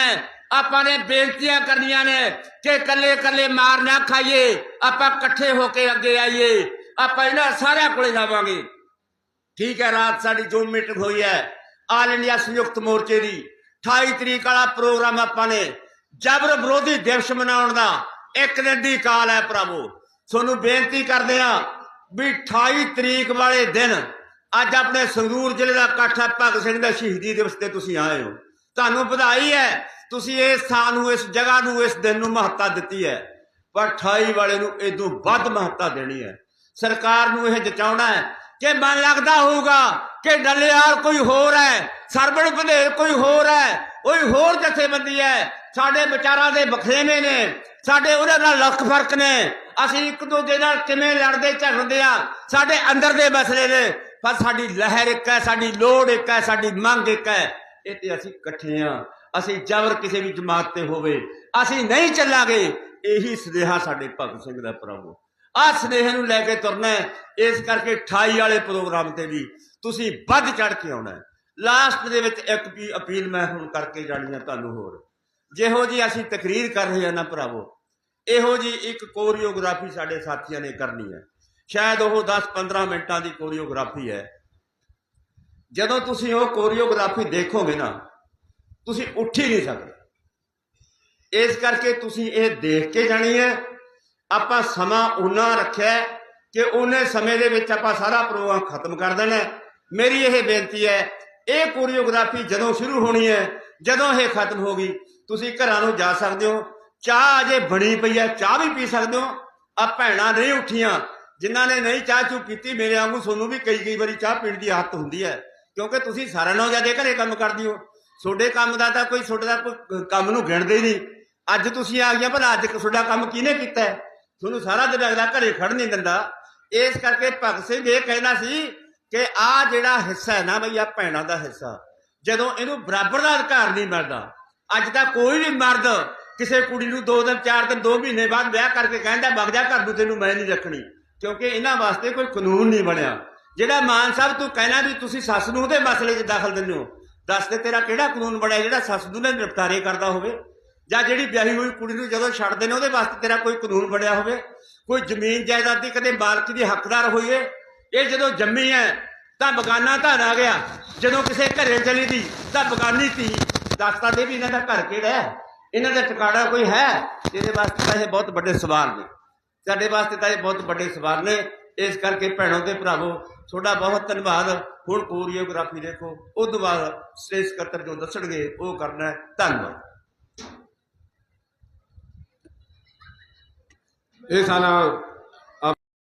ਆਪਾਂ ਨੇ ਬੇਨਤੀਆਂ ਕਰਨੀਆਂ ਨੇ ਕਿ ਕੱਲੇ ਕੱਲੇ ਮਾਰ ਨਾ ਖਾਈਏ, ਆਪਾਂ ਇਕੱਠੇ ਹੋ ਕੇ ਅੱਗੇ ਆਈਏ, ਆਪਾਂ ਇਹਨਾਂ ਸਾਰਿਆਂ ਕੋਲੇ ਜਾਵਾਂਗੇ। ਠੀਕ ਹੈ, ਰਾਤ ਸਾਡੀ ਜੋ ਮੀਟਿੰਗ ਹੋਈ ਹੈ ਆਲ ਇੰਡੀਆ ਸੰਯੁਕਤ ਮੋਰਚੇ ਦੀ। 28 ਤਰੀਕ ਵਾਲਾ ਪ੍ਰੋਗਰਾਮ ਆਪਾਂ ਨੇ, ਜਬਰ ਵਿਰੋਧੀ ਦਿਵਸ ਮਨਾਉਣ ਦਾ ਇੱਕ ਦਿਨ ਦੀ ਕਾਲ ਹੈ ਭਰਾਵੋ। ਤੁਹਾਨੂੰ ਬੇਨਤੀ ਕਰਦੇ ਆ ਵੀ 28 ਤਰੀਕ ਵਾਲੇ ਦਿਨ ਅੱਜ ਆਪਣੇ ਸੰਗਰੂਰ ਜ਼ਿਲ੍ਹੇ ਦਾ ਇਕੱਠ ਹੈ, ਭਗਤ ਸਿੰਘ ਦਾ ਸ਼ਹੀਦੀ ਦਿਵਸ ਤੇ ਤੁਸੀਂ ਆਏ ਹੋ। ਤੁਹਾਨੂੰ ਵਧਾਈ ਹੈ ਤੁਸੀਂ ਇਸ ਥਾਂ ਨੂੰ, ਇਸ ਜਗ੍ਹਾ ਨੂੰ, ਇਸ ਦਿਨ ਨੂੰ ਮਹੱਤਤਾ ਦਿੱਤੀ ਹੈ। ਪਰ 28 ਵਾਲੇ ਨੂੰ ਇਦੋਂ ਵੱਧ ਮਹੱਤਤਾ ਦੇਣੀ ਹੈ। ਸਰਕਾਰ ਨੂੰ ਇਹ ਜਚਾਉਣਾ ਹੈ ਕਿ ਮਨ ਲੱਗਦਾ ਹੋਊਗਾ ਕਿ ਡੱਲੇਵਾਲ ਕੋਈ ਹੋਰ ਹੈ, ਸਰਬਣ ਵਧੇਰ ਕੋਈ ਹੋਰ ਹੈ, ਕੋਈ ਹੋਰ ਜਥੇਬੰਦੀ ਹੈ। ਸਾਡੇ ਵਿਚਾਰਾਂ ਦੇ ਵਖਰੇਵੇਂ ਨੇ, ਸਾਡੇ ਉਹਨਾਂ ਨਾਲ ਲੱਖ ਫ਼ਰਕ ਨੇ। ਅਸੀਂ ਇੱਕ ਦੂਜੇ ਨਾਲ ਕਿਵੇਂ ਲੜਦੇ, ਝਗੜਦੇ ਆ ਸਾਡੇ ਅੰਦਰ ਦੇ ਮਸਲੇ ਨੇ। ਪਰ ਸਾਡੀ ਲਹਿਰ ਇੱਕ ਹੈ, ਸਾਡੀ ਲੋੜ ਇੱਕ ਹੈ, ਸਾਡੀ ਮੰਗ ਇੱਕ ਹੈ। ਇਹ ਤੇ ਅਸੀਂ ਇਕੱਠੇ ਆ ਅਸੀਂ ਜਬਰ ਕਿਸੇ ਵੀ ਜਮਾਤ ਤੇ ਹੋਵੇ, ਅਸੀਂ ਨਹੀਂ ਚੱਲਾਂਗੇ, ਇਹੀ ਸੁਨੇਹਾ ਸਾਡੇ ਭਗਤ ਸਿੰਘ ਦਾ ਪ੍ਰਭੂ। ਆਹ ਸੁਨੇਹੇ ਨੂੰ ਲੈ ਕੇ ਤੁਰਨਾ ਇਸ ਕਰਕੇ 28 ਵਾਲੇ ਪ੍ਰੋਗਰਾਮ ਤੇ ਵੀ ਤੁਸੀਂ ਵੱਧ ਚੜ ਕੇ ਆਉਣਾ ਲਾਸਟ ਦੇ ਵਿੱਚ ਇੱਕ ਵੀ ਅਪੀਲ ਮੈਂ ਹੁਣ ਕਰਕੇ ਜਾਣੀ ਆ ਤੁਹਾਨੂੰ ਹੋਰ। ਜਿਹੋ ਜੀ ਅਸੀਂ ਤਕਰੀਰ ਕਰ ਰਹੇ ਹਾਂ ਨਾ ਭਰਾਵੋ, ਇਹੋ ਜੀ ਇੱਕ ਕੋਰੀਓਗ੍ਰਾਫੀ ਸਾਡੇ ਸਾਥੀਆਂ ਨੇ ਕਰਨੀ ਹੈ। ਸ਼ਾਇਦ ਉਹ 10-15 ਮਿੰਟਾਂ ਦੀ ਕੋਰੀਓਗ੍ਰਾਫੀ ਹੈ। ਜਦੋਂ ਤੁਸੀਂ ਉਹ ਕੋਰੀਓਗ੍ਰਾਫੀ ਦੇਖੋਗੇ ਨਾ ਤੁਸੀਂ ਉੱਠ ਹੀ ਨਹੀਂ ਸਕਦੇ। ਇਸ ਕਰਕੇ ਤੁਸੀਂ ਇਹ ਦੇਖ ਕੇ ਜਾਣੀ ਹੈ, ਆਪਾਂ ਸਮਾਂ ਉਨਾ ਰੱਖਿਆ ਕਿ ਉਹਨੇ ਸਮੇਂ ਦੇ ਵਿੱਚ ਆਪਾਂ ਸਾਰਾ ਪ੍ਰੋਗਰਾਮ ਖਤਮ ਕਰ ਦੇਣਾ ਮੇਰੀ ਇਹ ਬੇਨਤੀ ਹੈ, ਇਹ ਕੋਰੀਓਗ੍ਰਾਫੀ ਜਦੋਂ ਸ਼ੁਰੂ ਹੋਣੀ ਹੈ, ਜਦੋਂ ਇਹ ਖਤਮ ਹੋ ਗਈ, ਤੁਸੀਂ ਘਰਾਂ ਨੂੰ ਜਾ ਸਕਦੇ ਹੋ, ਚਾਹ ਅਜੇ ਬਣੀ ਪਈ ਹੈ, ਚਾਹ ਵੀ ਪੀ ਸਕਦੇ ਹੋ। ਆ ਭੈਣਾਂ ਨਹੀਂ ਉੱਠੀਆਂ, ਜਿਨ੍ਹਾਂ ਨੇ ਨਹੀਂ ਚਾਹ ਚੂ ਪੀਤੀ, ਮੇਰੇ ਵਾਂਗੂ ਤੁਹਾਨੂੰ ਵੀ ਕਈ ਕਈ ਵਾਰੀ ਚਾਹ ਪੀਣ ਦੀ ਆਦਤ ਹੁੰਦੀ ਹੈ, ਕਿਉਂਕਿ ਤੁਸੀਂ ਸਾਰਿਆਂ ਨਾਲੋਂ ਜ਼ਿਆਦਾ ਘਰੇ ਕੰਮ ਕਰਦੀ ਹੋ। ਤੁਹਾਡੇ ਕੰਮ ਦਾ ਤਾਂ ਕੋਈ ਤੁਹਾਡੇ ਦਾ ਕੋਈ ਕੰਮ ਨੂੰ ਗਿਣਦੇ ਹੀ ਨਹੀਂ। ਅੱਜ ਤੁਸੀਂ ਆ ਗਈਆਂ ਪਰ ਅੱਜ ਤੁਹਾਡਾ ਕੰਮ ਕਿਹਨੇ ਕੀਤਾ ਤੁਹਾਨੂੰ ਸਾਰਾ ਦਿਨ ਅਗਲਾ ਘਰੇ ਖੜ ਨਹੀਂ ਦਿੰਦਾ। ਇਸ ਕਰਕੇ ਭਗਤ ਸਿੰਘ ਇਹ ਕਹਿਣਾ ਸੀ ਕਿ ਆ ਜਿਹੜਾ ਹਿੱਸਾ ਹੈ ਨਾ ਬਈ ਆ ਭੈਣਾਂ ਦਾ ਹਿੱਸਾ। ਜਦੋਂ ਇਹਨੂੰ ਬਰਾਬਰ ਦਾ ਅਧਿਕਾਰ ਨਹੀਂ ਮਿਲਦਾ, ਅੱਜ ਤਾਂ ਕੋਈ ਵੀ ਮਰਦ ਕਿਸੇ ਕੁੜੀ ਨੂੰ 2 ਦਿਨ 4 ਦਿਨ 2 ਮਹੀਨੇ ਬਾਅਦ ਵਿਆਹ ਕਰਕੇ ਕਹਿੰਦਾ ਵਗ ਜਾ ਘਰ ਨੂੰ ਤੈਨੂੰ ਮੈਂ ਨਹੀਂ ਰੱਖਣੀ। ਕਿਉਂਕਿ ਇਹਨਾਂ ਵਾਸਤੇ ਕੋਈ ਕਾਨੂੰਨ ਨਹੀਂ ਬਣਿਆ। ਜਿਹੜਾ ਮਾਨ ਸਾਹਿਬ, ਤੂੰ ਕਹਿਣਾ ਵੀ ਤੁਸੀਂ ਸੱਸ ਨੂੰ ਉਹਦੇ ਮਸਲੇ 'ਚ ਦਖਲ ਦਿੰਦੇ ਹੋ ਦੱਸ ਤੇ ਤੇਰਾ ਕਿਹੜਾ ਕਾਨੂੰਨ ਬਣਿਆ ਜਿਹੜਾ ਸੱਸ ਨੂੰ ਦੇ ਨਿਪਟਾਰੇ ਕਰਦਾ ਹੋਵੇ? ਜਾਂ ਜਿਹੜੀ ਵਿਆਹੀ ਹੋਈ ਕੁੜੀ ਨੂੰ ਜਦੋਂ ਛੱਡਦੇ ਨੇ ਉਹਦੇ ਵਾਸਤੇ ਤੇਰਾ ਕੋਈ ਕਾਨੂੰਨ ਬਣਿਆ ਹੋਵੇ? ਕੋਈ ਜ਼ਮੀਨ ਜਾਇਦਾਦ ਦੀ ਕਦੇ ਮਾਲਕੀ ਦੀ ਹੱਕਦਾਰ ਹੋਈਏ ਇਹ ਜਦੋਂ ਜੰਮੀ ਹੈ ਤਾਂ ਬਗਾਨਾ ਧਨ ਆ ਗਿਆ। ਜਦੋਂ ਕਿਸੇ ਘਰੇ ਚਲੀ ਦੀ ਤਾਂ ਬਗਾਨੀ ਧੀ। ਦੱਸਦਾ ਦੇ ਵੀ ਇਹਨਾਂ ਦਾ ਘਰ ਕਿਹੜਾ ਹੈ ਇਹਨਾਂ ਦਾ ਟਿਕਾਣਾ ਕੋਈ ਹੈ? ਇਹਦੇ ਵਾਸਤੇ ਤਾਂ ਇਹ ਬਹੁਤ ਵੱਡੇ ਸਵਾਲ ਨੇ। ਸਾਡੇ ਵਾਸਤੇ ਤਾਂ ਇਹ ਬਹੁਤ ਵੱਡੇ ਸਵਾਲ ਨੇ। ਇਸ ਕਰਕੇ ਭੈਣੋ ਤੇ ਭਰਾਵੋ ਤੁਹਾਡਾ ਬਹੁਤ ਧੰਨਵਾਦ। ਹੁਣ ਕੋਰੀਓਗ੍ਰਾਫੀ ਦੇਖੋ ਉਸ ਤੋਂ ਬਾਅਦ ਸਟੇਜ ਸਕੱਤਰ ਜੋ ਦੱਸਣਗੇ, ਉਹ ਕਰਨਾ ਹੈ। ਧੰਨਵਾਦ। ਇਹ ਸਾਡਾ